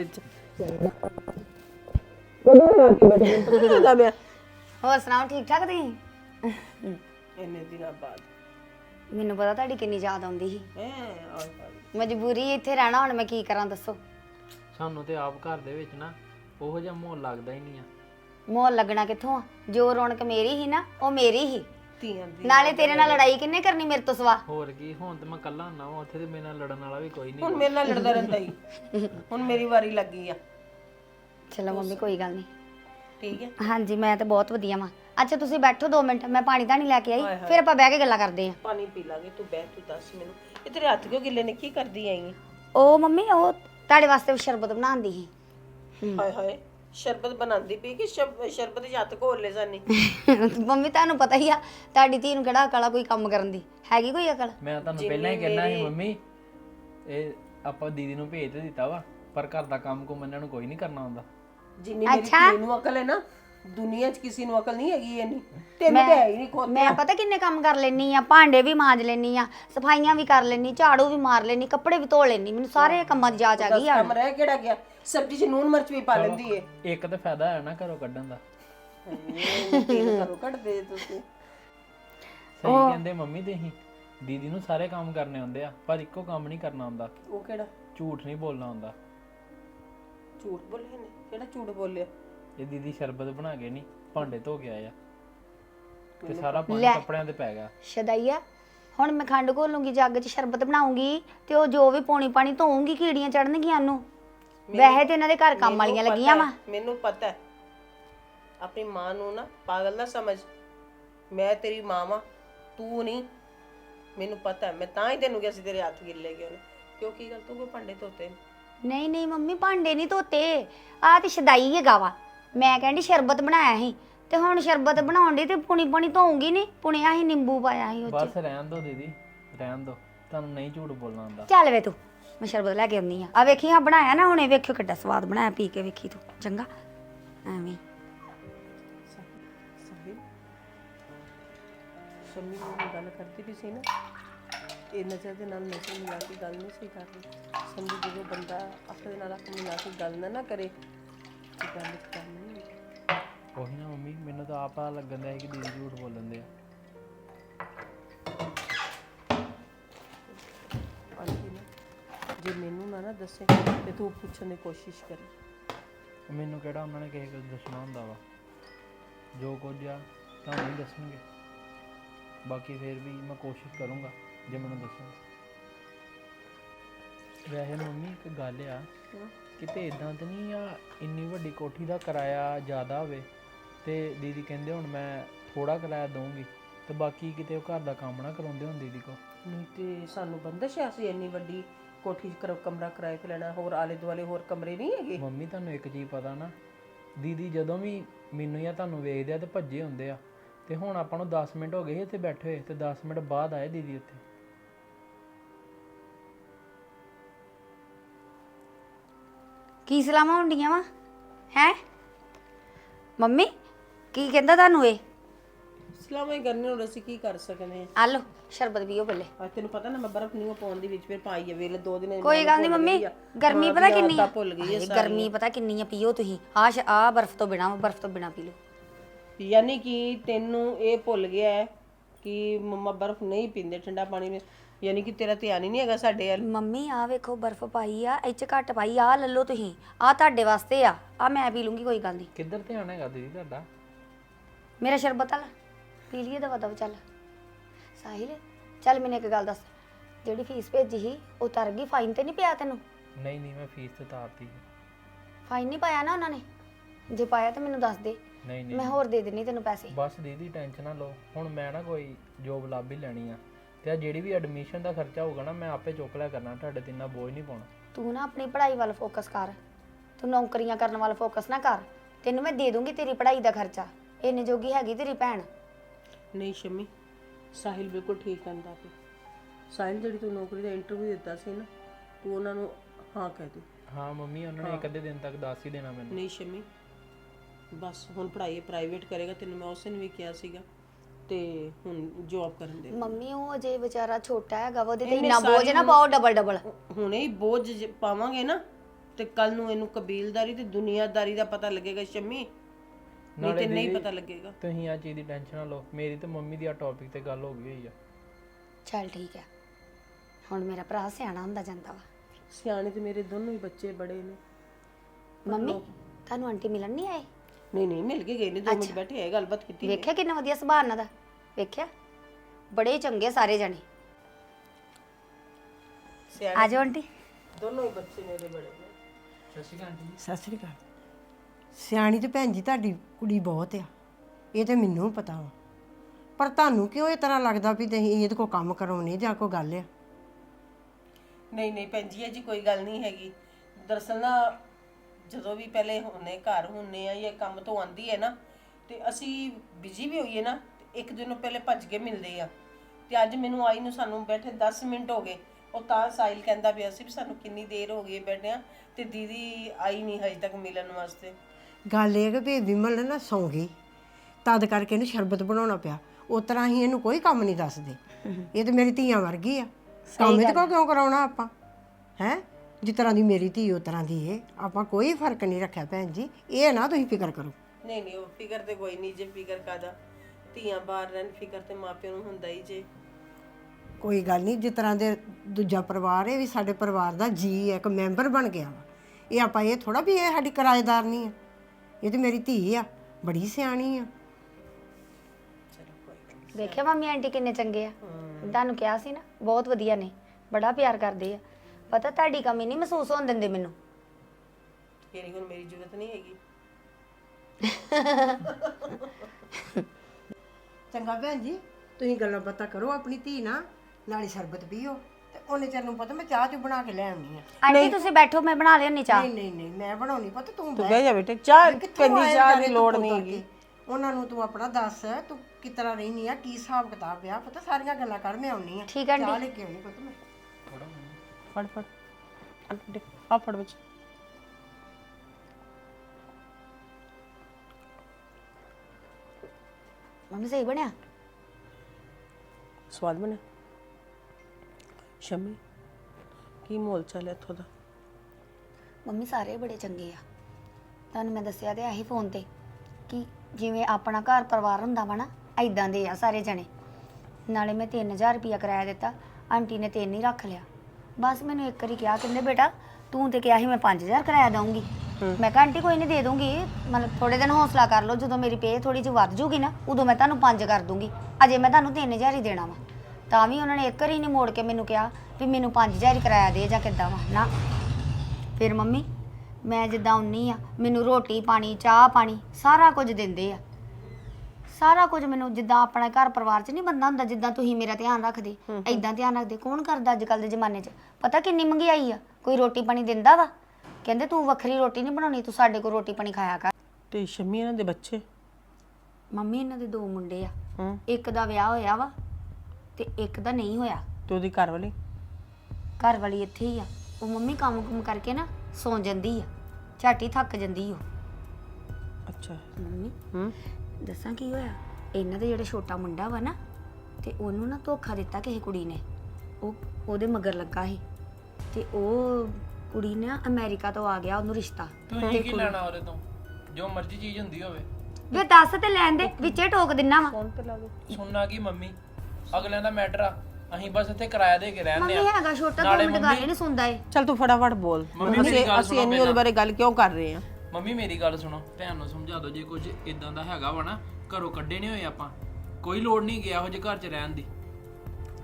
ਦਾ ਮੈਂ ਹੋਰ ਸੁਣਾਓ ਠੀਕ ਠਾਕ ਤੁਸੀਂ? ਇੰਨੇ ਦਿਨਾਂ ਬਾਅਦ। ਮੈਨੂੰ ਪਤਾ ਤੁਹਾਡੀ ਕਿੰਨੀ ਯਾਦ ਆਉਂਦੀ ਸੀ। ਹੈ ਮਜਬੂਰੀ ਇੱਥੇ ਰਹਿਣਾ ਹੁਣ ਮੈਂ ਕੀ ਕਰਾਂ ਦੱਸੋ? ਸਾਨੂੰ ਤੇ ਆਪ ਘਰ ਦੇ ਵਿੱਚ ਨਾ ਉਹੋ ਜਿਹਾ ਮਾਹੌਲ ਲੱਗਦਾ ਹੀ ਨਹੀਂ ਆ। ਮੋਹ ਲੱਗਣਾ ਕਿੱਥੋਂ ਆ? ਜੋ ਰੌਣਕ ਮੇਰੀ ਸੀ ਨਾ ਉਹ ਮੇਰੀ ਹੀ ਧੀਆਂ ਦੀ ਨਾਲੇ ਤੇਰੇ ਨਾਲ ਲੜਾਈ ਕਿੰਨੇ ਕਰਨੀ ਮੇਰੇ ਤੋਂ ਸਵਾ? ਹੋਰ ਕੀ ਹੁਣ ਤੇ ਮੈਂ ਕੱਲਾ ਹੁੰਨਾ ਵਾਂ ਉੱਥੇ ਤੇ ਮੇਰੇ ਨਾਲ ਲੜਨ ਵਾਲਾ ਵੀ ਕੋਈ ਨਹੀਂ ਹੁਣ ਮੇਰੇ ਨਾਲ ਲੜਦਾ ਰਹਿੰਦਾ ਹੀ। ਹੁਣ ਮੇਰੀ ਵਾਰੀ ਲੱਗੀ ਆ। ਚਲੋ ਮੰਮੀ ਕੋਈ ਗੱਲ ਨਹੀਂ। ਠੀਕ ਹੈ। ਹਾਂਜੀ ਮੈਂ ਤਾਂ ਬਹੁਤ ਵਧੀਆ ਵਾਂ। ਅੱਛਾ ਤੁਸੀਂ ਬੈਠੋ 2 ਮਿੰਟ ਮੈਂ ਪਾਣੀ ਤਾਂ ਨਹੀਂ ਲੈ ਕੇ ਆਈ ਫਿਰ ਆਪਾਂ ਬਹਿ ਕੇ ਗੱਲਾਂ ਕਰਦੇ ਆਂ ਪਾਣੀ ਪੀ ਲਾਂਗੇ ਤੂੰ ਬਹਿ ਤੂੰ ਦੱਸ ਮੈਨੂੰ। ਇਹ ਤੇਰੇ ਹੱਥ ਕਿਉਂ ਗਿੱਲੇ ਨੇ? ਕੀ ਕਰਦੀ ਆਈ ਉਹ ਮੰਮੀ ਉਹ ਤੁਹਾਡੇ ਵਾਸਤੇ ਵੀ ਸ਼ਰਬਤ ਬਣਾਉਂਦੀ ਸੀ। ਹਾਏ ਹਾਏ। ਸ਼ਰਬਤ ਬਣਾਉਂਦੀ ਪਈ ਕਿ ਸ਼ਬ- ਸ਼ਰਬਤ ਹੱਥ ਘੋਲ ਲੈ ਜਾਨੀ ਮੰਮੀ ਤੁਹਾਨੂੰ ਪਤਾ ਹੀ ਆ ਤੁਹਾਡੀ ਧੀ ਨੂੰ ਕਿਹੜਾ ਅਕਲ ਆ ਕੋਈ ਕੰਮ ਕਰਨ ਦੀ? ਹੈਗੀ ਕੋਈ ਅਕਲ? ਮੈਂ ਤੁਹਾਨੂੰ ਪਹਿਲਾਂ ਹੀ ਕਹਿਣਾ ਸੀ ਮੰਮੀ ਇਹ ਆਪਾਂ ਦੀਦੀ ਨੂੰ ਭੇਜ ਤੇ ਦਿੱਤਾ ਵਾ ਪਰ ਘਰ ਦਾ ਕੰਮ ਕੁਮ ਇਹਨਾਂ ਨੂੰ ਕੋਈ ਨਹੀਂ ਕਰਨਾ ਆਉਂਦਾ ਜਿੰਨੀ ਮੇਰੀ ਧੀ ਨੂੰ ਅਕਲ ਹੈ ਨਾ ਦੁਨੀਆ 'ਚ ਕਿਸੇ ਨੂੰ ਅਕਲ ਨਹੀਂ ਹੈਗੀ ਇੰਨੀ। ਤੈਨੂੰ ਤਾਂ ਹੈ ਹੀ ਨਹੀਂ ਖੁਦ ਮੈਂ ਪਤਾ ਕਿੰਨੇ ਕੰਮ ਕਰ ਲੈਣੀ ਆ ਭਾਂਡੇ ਵੀ ਮਾਂਜ ਲੈਣੀ ਆ ਸਫਾਈਆਂ ਵੀ ਕਰ ਲੈਣੀ ਝਾੜੂ ਵੀ ਮਾਰ ਲੈਣੀ ਕੱਪੜੇ ਵੀ ਧੋ ਲੈਣੀ ਮੈਨੂੰ ਸਾਰੇ ਕੰਮਾਂ ਦੀ ਜਾਚ ਆ ਗਈ ਆ। ਕੰਮ ਰਹਿ ਕਿਹੜਾ ਗਿਆ? ਸਬਜ਼ੀ 'ਚ ਨੂਨ ਮਿਰਚ ਵੀ ਪਾ ਲੈਂਦੀ ਏ। ਇੱਕ ਤਾਂ ਫਾਇਦਾ ਹੈ ਨਾ ਘਰੋਂ ਕੱਢਣ ਦਾ। ਕੱਢ ਦੇ ਤੁਸੀਂ। ਸਹੀ ਕਹਿੰਦੇ ਮੰਮੀ ਤੁਸੀਂ ਦੀਦੀ ਨੂੰ ਸਾਰੇ ਕੰਮ ਕਰਨੇ ਹੁੰਦੇ ਆ ਪਰ ਇੱਕੋ ਕੰਮ ਨਹੀਂ ਕਰਨਾ ਆਉਂਦਾ। ਉਹ ਕਿਹੜਾ? ਝੂਠ ਨਹੀਂ ਬੋਲਣਾ ਆਉਂਦਾ। ਝੂਠ ਬੋਲਿਆ ਨੇ ਕਿਹੜਾ ਝੂਠ ਬੋਲਿਆ? ਇਹ ਦੀਦੀ ਸ਼ਰਬਤ ਬਣਾ ਕੇ ਨਹੀਂ ਭਾਂਡੇ ਧੋ ਕੇ ਆਇਆ। ਤੇ ਸਾਰਾ ਪਾਣੀ ਕੱਪੜਿਆਂ ਤੇ ਪੈ ਗਿਆ। ਸ਼ਦਾਈਆ ਹੁਣ ਮੈਂ ਖੰਡ ਘੋਲੂੰਗੀ ਜੱਗ 'ਚ ਸ਼ਰਬਤ ਬਣਾਉਂਗੀ ਤੇ ਉਹ ਜੋ ਵੀ ਪੌਣੀ ਪਾਣੀ ਧੋਉਂਗੀ ਕੀੜੀਆਂ ਚੜਨਗੀਆਂ ਨੂੰ ਵੈਸੇ ਤੇ ਇਹਨਾਂ ਦੇ ਘਰ ਕੰਮ ਵਾਲੀਆਂ ਲੱਗੀਆਂ ਵਾ। ਮੈਨੂੰ ਪਤਾ ਹੈ ਆਪਣੀ ਮਾਂ ਨੂੰ ਨਾ ਪਾਗਲ ਨਾ ਸਮਝ। ਮੈਂ ਤੇਰੀ ਮਾਂ ਵਾਂ ਤੂੰ ਨਹੀਂ। ਮੈਨੂੰ ਪਤਾ ਹੈ ਮੈਂ ਤਾਂ ਹੀ ਤੈਨੂੰ ਕਿਹਾ ਸੀ ਤੇਰੇ ਹੱਥ ਗਿੱਲੇ ਗਏ ਨੇ ਕਿਉਂ ਕੀ ਗੱਲ? ਤੂੰ ਕੋਈ ਭਾਂਡੇ ਧੋਤੇ ਨੇ? ਨਹੀਂ ਨਹੀਂ ਮੰਮੀ ਭਾਂਡੇ ਨਹੀਂ ਧੋਤੇ। ਆ ਤੇ ਸ਼ਦਾਈ ਹੈਗਾ ਵਾ। ਮੈਂ ਕਹਿੰਦੀ ਸ਼ਰਬਤ ਬਣਾਇਆ ਸੀ ਤੇ ਹੁਣ ਸ਼ਰਬਤ ਬਣਾਉਣ ਦੀ ਤੇ ਪੁਣੀ ਪੁਣੀ ਧੋਉਂਗੀ ਨਹੀਂ ਪੁਣਿਆ ਸੀ ਨਿੰਬੂ ਪਾਇਆ ਸੀ ਉਹ 'ਚ। ਬਸ ਰਹਿਣ ਦੋ ਦੀਦੀ ਰਹਿਣ ਦੋ ਤੁਹਾਨੂੰ ਨਹੀਂ ਝੂਠ ਬੋਲਣਾ ਆਉਂਦਾ। ਚੱਲ ਵੇ ਤੂੰ ਮੈਂ ਸ਼ਰਬਤ ਲੈ ਕੇ ਆਉਂਦੀ ਆ। ਆ ਵੇਖੀ ਆ ਬਣਾਇਆ ਨਾ ਹੁਣੇ ਵੇਖਿਓ ਕਿੱਡਾ ਸਵਾਦ ਬਣਾਇਆ ਪੀ ਕੇ ਵੇਖੀ ਤੂੰ ਚੰਗਾ। ਐਵੇਂ ਹੀ। ਸਾਹਿਲ ਸ਼ਮੀ ਨੂੰ ਗੱਲ ਕਰਦੀ ਵੀ ਸੀ ਨਾ ਇਹ ਨਜ਼ਰ ਦੇ ਨਾਲ ਨਜ਼ਰ ਮਿਲਾ ਕੇ ਗੱਲ ਨਹੀਂ ਸੀ ਕਰਦੀ ਸਮਝੀ ਜਦੋਂ ਬੰਦਾ ਆਪਣੇ ਨਾਲ ਅੱਖ ਮਿਲਾ ਕੇ ਗੱਲ ਨਾ ਨਾ ਕਰੇ ਸੱਚੀ ਗੱਲ ਕਰਨੀ ਉਹੀ ਨਾ ਮੰਮੀ ਮੈਨੂੰ ਤਾਂ ਆਪਾ ਲੱਗਣ ਦਾ ਹੈ ਕਿ ਦੀਦੀ ਝੂਠ ਬੋਲਣ ਦੇ ਜੇ ਮੈਨੂੰ ਨਾ ਦੱਸੇ ਤੇ ਤੂੰ ਪੁੱਛਣ ਦੀ ਕੋਸ਼ਿਸ਼ ਕਰੀ। ਮੈਨੂੰ ਕਿਹੜਾ ਉਹਨਾਂ ਨੇ ਕਿਸੇ ਕੁਝ ਦੱਸਣਾ ਹੁੰਦਾ ਵਾ? ਜੋ ਕੁਝ ਆ ਤਾਂ ਹੀ ਦੱਸਣਗੇ। ਬਾਕੀ ਫਿਰ ਵੀ ਮੈਂ ਕੋਸ਼ਿਸ਼ ਕਰੂੰਗਾ ਜੇ ਮੈਨੂੰ ਦੱਸਣ। ਵੈਸੇ ਮੰਮੀ ਇੱਕ ਗੱਲ ਆ ਕਿਤੇ ਇਦਾਂ ਤਾਂ ਨਹੀਂ ਆ ਇੰਨੀ ਵੱਡੀ ਕੋਠੀ ਦਾ ਕਿਰਾਇਆ ਜ਼ਿਆਦਾ ਹੋਵੇ। ਤੇ ਦੀਦੀ ਕਹਿੰਦੇ ਹੁਣ ਮੈਂ ਥੋੜਾ ਕਿਰਾਇਆ ਦਊਂਗੀ ਤੇ ਬਾਕੀ ਕਿਤੇ ਉਹ ਘਰ ਦਾ ਕੰਮ ਨਾ ਕਰਾਉਂਦੇ ਹੁਣ ਦੀਦੀ ਕੋ ਨਹੀਂ ਤੇ ਸਾਨੂੰ ਬੰਦਸ਼ ਆ ਸੀ ਇੰਨੀ ਵੱਡੀ ਕੋਠੀ 'ਚ ਕਰ- ਕਮਰਾ ਕਿਰਾਏ ਤੇ ਲੈਣਾ ਹੋਰ ਆਲੇ ਦੁਆਲੇ ਹੋਰ ਕਮਰੇ ਨਹੀਂ ਹੈਗੇ? ਮੰਮੀ ਤੁਹਾਨੂੰ ਇੱਕ ਚੀਜ਼ ਪਤਾ ਨਾ ਦੀਦੀ ਜਦੋਂ ਵੀ ਮੈਨੂੰ ਜਾਂ ਤੁਹਾਨੂੰ ਵੇਖਦੇ ਆ ਤੇ ਭੱਜੇ ਹੁੰਦੇ ਆ। ਤੇ ਹੁਣ ਆਪਾਂ ਨੂੰ 10 ਮਿੰਟ ਹੋ ਗਏ ਸੀ ਇੱਥੇ ਬੈਠੇ ਹੋਏ ਤੇ 10 ਮਿੰਟ ਬਾਅਦ ਆਏ ਦੀਦੀ ਉੱਥੇ। ਕੀ ਸਲਾਮਾਂ ਹੁੰਦੀਆਂ ਵਾ? ਹੈ? ਮੰਮੀ ਕੀ ਕਹਿੰਦਾ ਤੁਹਾਨੂੰ ਇਹ? ਸਲਾਮਾਂ ਹੀ ਕਰਨੇ ਹੁਣ ਅਸੀਂ ਕੀ ਕਰ ਸਕਦੇ ਆ? ਲਓ ਸ਼ਰਬਤ ਪੀਓ ਬੱਲੇ ਆ ਤੈਨੂੰ ਪਤਾ ਨਾ ਮੈਂ ਬਰਫ਼ ਨਹੀਂ ਪਾਉਣ ਦੀ ਵਿੱਚ ਫਿਰ ਪਾਈ ਆ ਵੇਲੇ ਦੋ ਦਿਨ ਕੋਈ ਗੱਲ ਨਹੀਂ ਮੰਮੀ ਗਰਮੀ ਪਤਾ ਕਿੰਨੀ ਆ? ਭੁੱਲ ਗਈ ਹਾਏ, ਗਰਮੀ ਪਤਾ ਕਿੰਨੀ ਆ ਪੀਓ ਤੁਸੀਂ। ਆ ਆ ਬਰਫ਼ ਤੋਂ ਬਿਨਾ ਬਰਫ਼ ਤੋਂ ਬਿਨਾ ਪੀ ਲਓ। ਯਾਨੀ ਕਿ ਤੈਨੂੰ ਇਹ ਭੁੱਲ ਗਿਆ ਹੈ ਕਿ ਮੰਮਾ ਬਰਫ਼ ਨਹੀਂ ਪੀਂਦੇ ਠੰਡਾ ਪਾਣੀ ਵਿੱਚ ਯਾਨੀ ਕਿ ਤੇਰਾ ਧਿਆਨ ਹੀ ਨਹੀਂ ਹੈਗਾ ਸਾਡੇ ਵੱਲ। ਮੰਮੀ ਆ ਵੇਖੋ ਬਰਫ਼ ਪਾਈ ਆ ਇਹ ਚ ਘੱਟ ਪਾਈ ਆ ਲੈ ਲਓ ਤੁਸੀਂ ਆ ਤੁਹਾਡੇ ਵਾਸਤੇ ਆ ਆ ਮੈਂ ਪੀ ਲੂੰਗੀ ਕੋਈ ਗੱਲ ਨਹੀਂ। ਕਿੱਧਰ ਧਿਆਨ ਹੈਗਾ ਦੀਦੀ ਤੁਹਾਡਾ? ਮੇਰਾ ਸ਼ਰਬਤ ਆ ਲੈ ਪੀ ਲਈਏ ਦਵਾ ਦਵਾ ਚੱਲ। ਸਾਹਿਲ ਚੱਲ ਮੈਨੂੰ ਇੱਕ ਗੱਲ ਦੱਸ ਜਿਹੜੀ ਫੀਸ ਭੇਜੀ ਸੀ ਉਹ ਤਰ ਗਈ ਫਾਈਨ ਤੇ ਨਹੀਂ ਪਿਆ ਤੈਨੂੰ? ਨਹੀਂ ਨਹੀਂ ਮੈਂ ਫੀਸ ਤੇ ਤਾਰਤੀ ਫਾਈਨ ਨਹੀਂ ਪਾਇਆ ਨਾ ਉਹਨਾਂ ਨੇ? ਜੇ ਪਾਇਆ ਤਾਂ ਮੈਨੂੰ ਦੱਸ ਦੇ। ਨਹੀਂ ਨਹੀਂ। ਮੈਂ ਹੋਰ ਦੇ ਦੇਣੀ ਤੈਨੂੰ ਪੈਸੇ। ਬਸ ਦੀਦੀ ਟੈਨਸ਼ਨ ਨਾ ਲਓ ਹੁਣ ਮੈਂ ਨਾ ਕੋਈ ਜੋਬ ਲੱਭ ਹੀ ਲੈਣੀ ਆ। ਤੇ ਆ ਜਿਹੜੀ ਵੀ ਐਡਮਿਸ਼ਨ ਦਾ ਖਰਚਾ ਹੋਊਗਾ ਨਾ ਮੈਂ ਆਪੇ ਚੁੱਕ ਲਿਆ ਕਰਨਾ ਤੁਹਾਡੇ ਤੇ ਇੰਨਾ ਬੋਝ ਨਹੀਂ ਪਾਉਣਾ। ਤੂੰ ਨਾ ਆਪਣੀ ਪੜ੍ਹਾਈ ਵੱਲ ਫੋਕਸ ਕਰ। ਤੂੰ ਨੌਕਰੀਆਂ ਕਰਨ ਵੱਲ ਫੋਕਸ ਨਾ ਕਰ। ਤੈਨੂੰ ਮੈਂ ਦੇ ਦੂੰਗੀ ਤੇਰੀ ਪੜ੍ਹਾਈ ਦਾ ਖਰਚਾ। ਇੰਨੇ ਜੋਗੀ ਹੈਗੀ ਤੇਰੀ ਭੈਣ। ਨਹੀਂ ਸ਼ਮੀ ਸਾਹਿਲ ਬਿਲਕੁਲ ਠੀਕ ਕਹਿੰਦਾ ਪਿਆ ਸਾਹਿਲ ਜਿਹੜੀ ਤੂੰ ਨੌਕਰੀ ਦਾ ਇੰਟਰਵਿਊ ਦਿੱਤਾ ਸੀ ਨਾ ਤੂੰ ਉਹਨਾਂ ਨੂੰ ਹਾਂ ਕਹਿ ਦੇ। ਹਾਂ ਮੰਮੀ ਉਹਨਾਂ ਨੇ ਇੱਕ ਅੱਧੇ ਦਿਨ ਤੱਕ ਦੱਸ ਹੀ ਦੇਣਾ ਮੈਨੂੰ। ਨਹੀਂ ਸ਼ਮੀ ਬਸ ਹੁਣ ਪੜ੍ਹਾਈ ਪ੍ਰਾਈਵੇਟ ਕਰੇਗਾ ਤੈਨੂੰ ਮੈਂ ਉਸ ਦਿਨ ਵੀ ਕਿਹਾ ਸੀਗਾ। ਤੇ ਹੁਣ ਜੌਬ ਕਰਨ ਦੇ। ਮੰਮੀ ਉਹ ਅਜੇ ਵਿਚਾਰਾ ਛੋਟਾ ਹੈਗਾ ਵਾ ਉਹਦੇ ਤੇ ਇੰਨਾ ਬੋਝ ਨਾ ਪਾਓ ਡਬਲ ਡਬਲ ਹੁਣੇ ਹੀ ਬੋਝ ਜੇ ਪਾਵਾਂਗੇ ਨਾ ਤੇ ਕੱਲ ਨੂੰ ਇਹਨੂੰ ਕਬੀਲਦਾਰੀ ਤੇ ਦੁਨੀਆਦਾਰੀ ਦਾ ਪਤਾ ਲੱਗੇਗਾ ਸ਼ਮੀ। ਨਹੀਂ ਤੇ ਨਹੀਂ ਪਤਾ ਲੱਗੇਗਾ। ਤੁਸੀਂ ਆ ਚੀਜ਼ ਦੀ ਟੈਨਸ਼ਨ ਨਾ ਲਓ ਮੇਰੀ ਤੇ ਮੰਮੀ ਦੀ ਆ ਟੌਪਿਕ ਤੇ ਗੱਲ ਹੋ ਗਈ ਹੋਈ ਆ। ਚੱਲ ਠੀਕ ਹੈ ਹੁਣ ਮੇਰਾ ਭਰਾ ਸਿਆਣਾ ਹੁੰਦਾ ਜਾਂਦਾ ਵਾ। ਸਿਆਣੇ ਤੇ ਮੇਰੇ ਦੋਨੋਂ ਹੀ ਬੱਚੇ ਬੜੇ ਨੇ। ਮੰਮੀ ਤੁਹਾਨੂੰ ਆਂਟੀ ਮਿਲਣ ਨਹੀਂ ਆਏ? ਨਹੀਂ ਨਹੀਂ ਮਿਲ ਕੇ ਗਏ ਨੇ ਦੋ ਮਿੰਟ ਬੈਠੇ ਹੈ ਗੱਲਬਾਤ ਕੀਤੀ ਵੇਖਿਆ ਕਿੰਨਾ ਵਧੀਆ ਸੁਭਾਅ ਇਹਨਾਂ ਦਾ? ਵੇਖਿਆ? ਬੜੇ ਚੰਗੇ ਸਾਰੇ ਜਣੇ। ਸਿਆਣੇ ਆਜੋ ਆਂਟੀ। ਦੋਨੋਂ ਹੀ ਬੱਚੇ ਮੇਰੇ ਬੜੇ। ਨੇ ਸਤਿ ਸ਼੍ਰੀ ਅਕਾਲ ਜੀ। ਸਤਿ ਸ੍ਰੀ ਅਕਾਲ। ਸਿਆਣੀ ਤੇ ਭੈਣ ਜੀ ਤੁਹਾਡੀ ਕੁੜੀ ਬਹੁਤ ਆ। ਇਹ ਤੇ ਮੈਨੂੰ ਪਤਾ ਵਾ। ਪਰ ਤੁਹਾਨੂੰ ਕਿਉਂ ਇਹ ਤਰ੍ਹਾਂ ਲੱਗਦਾ ਵੀ ਤੁਸੀਂ ਇਹਦੇ ਕੋ ਕੰਮ ਕਰਾਉਣੇ ਜਾਂ ਕੋਈ ਗੱਲ ਆ? ਨਹੀਂ ਨਹੀਂ ਭੈਣ ਜੀ ਇਹ ਜੀ ਕੋਈ ਗੱਲ ਨਹੀਂ ਹੈਗੀ। ਦਰਅਸਲ ਨਾ ਜਦੋਂ ਵੀ ਪਹਿਲੇ ਹੁੰਨੇ ਘਰ ਹੁੰਨੇ ਆ ਜਾਂ ਕੰਮ ਤੋਂ ਆਂਦੀ ਹੈ ਨਾ ਤੇ ਅਸੀਂ ਬਿਜ਼ੀ ਵੀ ਹੋਈਏ ਨਾ ਤੇ ਇੱਕ ਦਿਨ ਪਹਿਲੇ ਭੱਜ ਕੇ ਮਿਲਦੇ ਆ। ਤੇ ਅੱਜ ਮੈਨੂੰ ਆਈ ਨੂੰ ਸਾਨੂੰ ਬੈਠੇ 10 ਮਿੰਟ ਹੋ ਗਏ। ਉਹ ਤਾਂ ਸਾਇਲ ਕਹਿੰਦਾ ਪਿਆ ਸੀ ਵੀ ਸਾਨੂੰ ਕਿੰਨੀ ਦੇਰ ਹੋ ਗਈ ਬੈਠਿਆਂ ਤੇ ਦੀਦੀ ਆਈ ਨਹੀਂ ਹਜੇ ਤੱਕ ਮਿਲਣ ਵਾਸਤੇ। ਗੱਲ ਇਹ ਕਿ ਵੀ ਵਿਮਲ ਨਾ ਸੌਂ ਗਈ। ਤਦ ਕਰਕੇ ਇਹਨੂੰ ਸ਼ਰਬਤ ਬਣਾਉਣਾ ਪਿਆ। ਉਸ ਤਰ੍ਹਾਂ ਹੀ ਇਹਨੂੰ ਕੋਈ ਕੰਮ ਨਹੀਂ ਦੱਸਦੇ। ਇਹ ਤੇ ਮੇਰੀ ਧੀਆਂ ਵਰਗੀ ਆ। ਕੰਮ ਕੋਲ ਕਿਉਂ ਕਰਾਉਣਾ ਆਪਾਂ? ਹੈ? ਜਿਸ ਤਰ੍ਹਾਂ ਦੀ ਮੇਰੀ ਧੀ ਉਸ ਤਰ੍ਹਾਂ ਦੀ ਇਹ ਆਪਾਂ ਕੋਈ ਫ਼ਰਕ ਨਹੀਂ ਰੱਖਿਆ ਭੈਣ ਜੀ। ਇਹ ਨਾ ਤੁਸੀਂ ਫਿਕਰ ਕਰੋ। ਨਹੀਂ ਨਹੀਂ ਉਹ ਫਿਕਰ ਤੇ ਕੋਈ ਨਹੀਂ ਜੇ ਫਿਕਰ ਕਾਦਾ ਧੀਆਂ ਬਾਹਰ ਰਹਿਣ ਫਿਕਰ ਤੇ ਮਾਪਿਆਂ ਨੂੰ ਹੁੰਦਾ ਹੀ ਜੇ। ਕੋਈ ਗੱਲ ਨਹੀਂ ਜਿਸ ਤਰ੍ਹਾਂ ਦੇ ਦੂਜਾ ਪਰਿਵਾਰ ਇਹ ਵੀ ਸਾਡੇ ਪਰਿਵਾਰ ਦਾ ਜੀ ਹੈ ਇੱਕ ਮੈਂਬਰ ਬਣ ਗਿਆ ਵਾ। ਇਹ ਆਪਾਂ ਇਹ ਥੋੜਾ ਵੀ ਇਹ ਸਾਡੀ ਕਿਰਾਏਦਾਰ ਨਹੀਂ ਆ। ਇਹ ਤੇ ਮੇਰੀ ਧੀ ਆ ਬੜੀ ਸਿਆਣੀ ਆ। ਵੇਖਿਆ ਮੰਮੀ ਆਂਟੀ ਕਿੰਨੇ ਚੰਗੇ ਆ। ਤੁਹਾਨੂੰ ਕਿਹਾ ਸੀ ਨਾ ਬਹੁਤ ਵਧੀਆ ਨੇ ਬੜਾ ਪਿਆਰ ਕਰਦੇ ਆ। ਪਤਾ ਤੁਹਾਡੀ ਕਮੀ ਨਹੀਂ ਮਹਿਸੂਸ ਹੋਣ ਦਿੰਦੇ ਮੈਨੂੰ। ਯਾਨੀ ਹੁਣ ਮੇਰੀ ਜ਼ਰੂਰਤ ਨਹੀਂ ਹੈਗੀ। ਚੰਗਾ ਭੈਣ ਜੀ ਤੁਸੀਂ ਗੱਲਾਂ ਬਾਤਾਂ ਕਰੋ ਆਪਣੀ ਧੀ ਨਾਲ ਨਾਲੇ ਸ਼ਰਬਤ ਪੀਓ ਤੇ ਉਹਨੇ ਚਿਰ ਨੂੰ ਪਤਾ ਮੈਂ ਚਾਹ ਚ ਬਣਾ ਕੇ ਲੈ ਆਉਣੀ ਆ ਆਂਟੀ ਤੁਸੀਂ ਬੈਠੋ ਮੈਂ ਬਣਾ ਲਿਆਉਣੀ ਚਾਹ। ਨਹੀਂ ਨਹੀਂ ਨਹੀਂ ਮੈਂ ਬਣਾਉਣੀ ਪੁੱਤ ਤੂੰ ਤੂੰ ਬਹਿ। ਜਾ ਬੇਟੇ ਚਾਹ ਆਏ ਚਾਹ ਦੀ ਲੋੜ ਨਹੀਂ ਤੁਰ ਹੈਗੀ। ਕੇ। ਉਹਨਾਂ ਨੂੰ ਤੂੰ ਆਪਣਾ ਦੱਸ ਤੂੰ ਕਿਸ ਤਰ੍ਹਾਂ ਰਹਿਨੀ ਆ ਕੀ ਹਿਸਾਬ ਕਿਤਾਬ ਆ ਪਤਾ ਸਾਰੀਆਂ ਗੱਲਾਂ ਕਰ ਮੈਂ ਆਉਣੀ ਆ ਠੀਕ ਆ ਚਾਹ ਆਂਟੀ ਲੈ ਕੇ ਆਉਣੀ ਪੁੱਤ ਮੈਂ। ਫੜ ਫੜ। ਆ ਬੇਟੇ, ਆ ਫੜ ਵਿੱਚ। ਮੰਮੀ ਸਹੀ ਬਣਿਆ? ਸਵਾਦ ਬਣਿਆ। ਸ਼ਮੀ ਕੀ ਮੋਲ ਚੱਲ ਇੱਥੋਂ ਦਾ? ਮੰਮੀ ਸਾਰੇ ਬੜੇ ਚੰਗੇ ਆ। ਤੁਹਾਨੂੰ ਮੈਂ ਦੱਸਿਆ ਤੇ ਆਹੀ ਫੋਨ ਤੇ ਕਿ ਜਿਵੇਂ ਆਪਣਾ ਘਰ ਪਰਿਵਾਰ ਹੁੰਦਾ ਵਾ ਨਾ ਐਦਾਂ ਦੇ ਆ ਸਾਰੇ ਜਣੇ। ਨਾਲੇ ਮੈਂ 3000 ਰੁਪਇਆ ਕਿਰਾਇਆ ਦਿੱਤਾ ਆਂਟੀ ਨੇ ਤਿੰਨ ਹੀ ਰੱਖ ਲਿਆ। ਬਸ ਮੈਨੂੰ ਇੱਕ ਵਾਰੀ ਕਿਹਾ ਕਹਿੰਦੇ ਬੇਟਾ ਤੂੰ ਤੇ ਕਿਹਾ ਸੀ ਮੈਂ 5000 ਕਿਰਾਇਆ ਦਊਂਗੀ। ਮੈਂ ਕਿਹਾ ਆਂਟੀ ਕੋਈ ਨਹੀਂ ਦੇ ਦੂੰਗੀ ਮਤਲਬ ਥੋੜੇ ਦਿਨ ਹੌਸਲਾ ਕਰ ਲਓ ਜਦੋਂ ਮੇਰੀ ਪੇ ਥੋੜੀ ਜਿਹੀ ਵੱਧ ਜੂਗੀ ਨਾ ਉਦੋਂ ਮੈਂ ਤੁਹਾਨੂੰ 5 ਕਰ ਦੂੰਗੀ ਅਜੇ ਮੈਂ ਤੁਹਾਨੂੰ 3000 ਹੀ ਦੇਣਾ ਵਾ। ਤਾਂ ਵੀ ਉਹਨਾਂ ਨੇ ਇੱਕ ਵਾਰੀ ਨਹੀਂ ਮੋੜ ਕੇ ਮੈਨੂੰ ਕਿਹਾ ਵੀ ਮੈਨੂੰ 5000 ਹੀ ਕਿਰਾਇਆ ਦੇ ਜਾਂ ਕਿੱਦਾਂ ਵਾ। ਨਾ। ਫਿਰ ਮੰਮੀ ਮੈਂ ਜਿੱਦਾਂ ਹੁੰਨੀ ਆ ਮੈਨੂੰ ਰੋਟੀ ਪਾਣੀ ਚਾਹ ਪਾਣੀ ਸਾਰਾ ਕੁਝ ਦਿੰਦੇ ਆ। ਸਾਰਾ ਕੁਝ ਮੈਨੂੰ ਜਿੱਦਾਂ ਆਪਣਾ ਘਰ ਪਰਿਵਾਰ 'ਚ ਨਹੀਂ ਬੰਦਾ ਹੁੰਦਾ ਜਿੱਦਾਂ ਤੁਸੀਂ ਮੇਰਾ ਧਿਆਨ ਰੱਖਦੇ ਐਦਾਂ ਧਿਆਨ ਰੱਖਦੇ। ਕੌਣ ਕਰਦਾ ਅੱਜ ਕੱਲ ਦੇ ਜ਼ਮਾਨੇ 'ਚ? ਪਤਾ ਕਿੰਨੀ ਮਹਿੰਗਾਈ ਆ? ਕੋਈ ਰੋਟੀ ਪਾਣੀ ਦਿੰਦਾ ਵਾ? ਕਹਿੰਦੇ ਤੂੰ ਵੱਖਰੀ ਰੋਟੀ ਨਹੀਂ ਬਣਾਉਣੀ ਤੂੰ ਸਾਡੇ ਕੋਲ ਰੋਟੀ ਪਾਣੀ ਖਾਇਆ ਕਰ। ਤੇ ਸ਼ਮੀ ਇਹਨਾਂ ਦੇ ਬੱਚੇ? ਮੰਮੀ ਇਹਨਾਂ ਦੇ ਦੋ ਮੁੰਡੇ ਆ। ਹੂੰ। ਇੱਕ ਦਾ ਵਿਆਹ ਹੋਇਆ ਵਾ ਤੇ ਇੱਕ ਦਾ ਨਹੀਂ ਹੋਇਆ। ਤੇ ਉਹਦੀ ਘਰ ਵਾਲੀ? ਘਰ ਵਾਲੀ ਇੱਥੇ ਹੀ ਆ। ਉਹ ਮੰਮੀ ਕੰਮ ਕੁਮ ਕਰਕੇ ਨਾ ਸੌਂ ਜਾਂਦੀ ਆ। ਝਾਟੀ ਥੱਕ ਜਾਂਦੀ ਉਹ। ਅੱਛਾ। ਮੰਮੀ ਹੂੰ। ਦੱਸਾਂ ਕੀ ਹੋਇਆ? ਇਹਨਾਂ ਦੇ ਜਿਹੜਾ ਛੋਟਾ ਮੁੰਡਾ ਵਾ ਨਾ ਤੇ ਉਹਨੂੰ ਨਾ ਧੋਖਾ ਦਿੱਤਾ ਕਿਸੇ ਕੁੜੀ ਨੇ। ਉਹ ਉਹਦੇ ਮਗਰ ਲੱਗਾ ਸੀ। ਤੇ ਉਹ ਕੁੜੀ ਨੇ ਅਮਰੀਕਾ ਤੋਂ ਆ ਗਿਆ ਉਹਨੂੰ ਰਿਸ਼ਤਾ। ਤੁਸੀਂ ਕੀ ਲੈਣਾ ਉਹਦੇ ਤੋਂ? ਜੋ ਮਰਜ਼ੀ ਚੀਜ਼ ਹੁੰਦੀ ਹੋਵੇ। ਵੇ ਦੱਸ ਤੇ ਲੈਣ ਦੇ ਵਿੱਚੇ ਠੋਕ ਦਿੰਨਾ ਵਾ। ਫੋਨ ਤੇ ਲਾ ਦੋ। ਸੁਣਨਾ ਕੀ ਮੰਮੀ? ਅਗਲਿਆਂ ਦਾ ਮੈਟਰ ਆ। ਅਸੀਂ ਬਸ ਇੱਥੇ ਕਿਰਾਇਆ ਦੇ ਕੇ ਰਹਿੰਦੇ ਮੰਮੀ ਆ। ਹੈਗਾ ਛੋਟਾ ਦੋ ਮਿੰਟ ਗੱਲ ਨਹੀਂ ਸੁਣਦਾ ਏ ਚਲ ਤੂੰ ਫਟਾਫਟ ਬੋਲ। ਮੰਮੀ ਅਸੀਂ ਅਸੀਂ ਇੰਨੀ ਉਹਦੇ ਬਾਰੇ ਗੱਲ ਕਿਉਂ ਕਰ ਰਹੇ ਹਾਂ ਮੰਮੀ ਮੇਰੀ ਗੱਲ ਸੁਣੋ। ਭੈਣ ਨੂੰ ਸਮਝਾ ਦਿਓ ਜੇ ਕੁਝ ਇਦਾਂ ਦਾ ਹੈਗਾ ਵਾ ਨਾ ਘਰੋਂ ਕੱਢੇ ਨਹੀਂ ਹੋਏ ਆਪਾਂ। ਕੋਈ ਲੋੜ ਨਹੀਂ ਗਿਆ ਇਹੋ ਜਿਹੇ ਘਰ 'ਚ ਰਹਿਣ ਦੀ।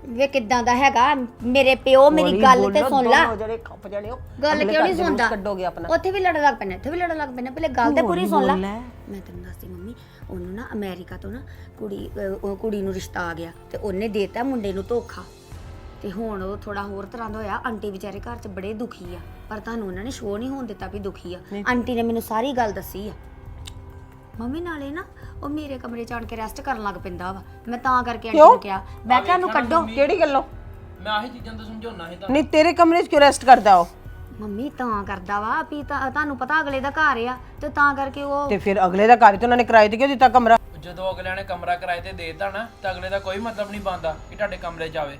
ਵੇ ਕਿੱਦਾਂ ਦਾ ਹੈਗਾ? ਮੇਰੇ ਪਿਓ ਮੇਰੀ ਗੱਲ ਤੇ ਸੁਣ ਲੈ। ਜਿਹੜੇ ਖੱਪ ਜਾਣੇ ਹੋ ਗੱਲ ਕਿਉਂ ਨਹੀਂ ਸੁਣਦਾ? ਕੱਢੋਗੇ ਆਪਣਾ। ਉੱਥੇ ਵੀ ਲੜਨ ਲੱਗ ਪੈਣਾ ਇੱਥੇ ਵੀ ਲੜਨ ਲੱਗ ਪੈਣਾ। ਪਹਿਲੇ ਗੱਲ ਤੇ ਪੂਰੀ ਸੁਣ ਲੈ। ਮੈਂ ਤੈਨੂੰ ਦੱਸਦੀ ਮੰਮੀ ਉਹਨੂੰ ਨਾ ਅਮਰੀਕਾ ਤੋਂ ਨਾ ਕੁੜੀ ਉਹ ਕੁੜੀ ਨੂੰ ਰਿਸ਼ਤਾ ਆ ਗਿਆ ਤੇ ਉਹਨੇ ਦੇਤਾ ਮੁੰਡੇ ਨੂੰ ਧੋਖਾ। ਤੇ ਹੁਣ ਉਹ ਥੋੜਾ ਹੋਰ ਤਰ੍ਹਾਂ ਦਾ ਹੋਇਆ। ਆਂਟੀ ਵਿਚਾਰੇ ਘਰ 'ਚ ਬੜੇ ਦੁਖੀ ਆ। ਪਰ ਤੁਹਾਨੂੰ ਉਹਨਾਂ ਨੇ ਸ਼ੋਅ ਨਹੀਂ ਹੋਣ ਦਿੱਤਾ ਵੀ ਦੁਖੀ ਆ। ਆਂਟੀ ਨੇ ਮੈਨੂੰ ਸਾਰੀ ਗੱਲ ਦੱਸੀ ਆ। ਮੰਮੀ ਨਾਲੇ ਨਾ ਉਹ ਮੇਰੇ ਕਮਰੇ 'ਚ ਆਣ ਕੇ ਰੈਸਟ ਕਰਨ ਲੱਗ ਪੈਂਦਾ ਵਾ। ਮੈਂ ਤਾਂ ਕਰਕੇ ਆਂਟੀ ਨੂੰ ਕਿਹਾ ਮੈਂ ਕਿਹਾ ਉਹਨੂੰ ਕੱਢੋ। ਕਿਹੜੀ ਗੱਲੋਂ? ਮੈਂ ਆਹੀ ਚੀਜ਼ਾਂ ਤੋਂ ਸਮਝਾਉਣਾ ਸੀ ਤਾਂ ਨਹੀਂ ਤੇਰੇ ਕਮਰੇ 'ਚ ਕਿਉਂ ਰੈਸਟ ਕਰਦਾ ਉਹ? ਮੰਮੀ ਤਾਂ ਕਰਦਾ ਵਾ ਵੀ ਤਾਂ ਤੁਹਾਨੂੰ ਪਤਾ ਅਗਲੇ ਦਾ ਘਰ ਆ ਤੇ ਤਾਂ ਕਰਕੇ ਉਹ ਤੇ ਫਿਰ ਅਗਲੇ ਦਾ ਘਰ ਤੇ ਉਹਨਾਂ ਨੇ ਕਿਰਾਏ ਤੇ ਕਿਉਂ ਦਿੱਤਾ ਕਮਰਾ? ਜਦੋਂ ਅਗਲਿਆਂ ਨੇ ਕਮਰਾ ਕਿਰਾਏ ਤੇ ਦੇ ਦਿੱਤਾ ਨਾ ਤਾਂ ਅਗਲੇ ਦਾ ਕੋਈ ਮਤਲਬ ਨਹੀਂ ਬਣਦਾ ਕਿ ਤੁਹਾਡੇ ਕਮਰੇ 'ਚ ਆਵੇ।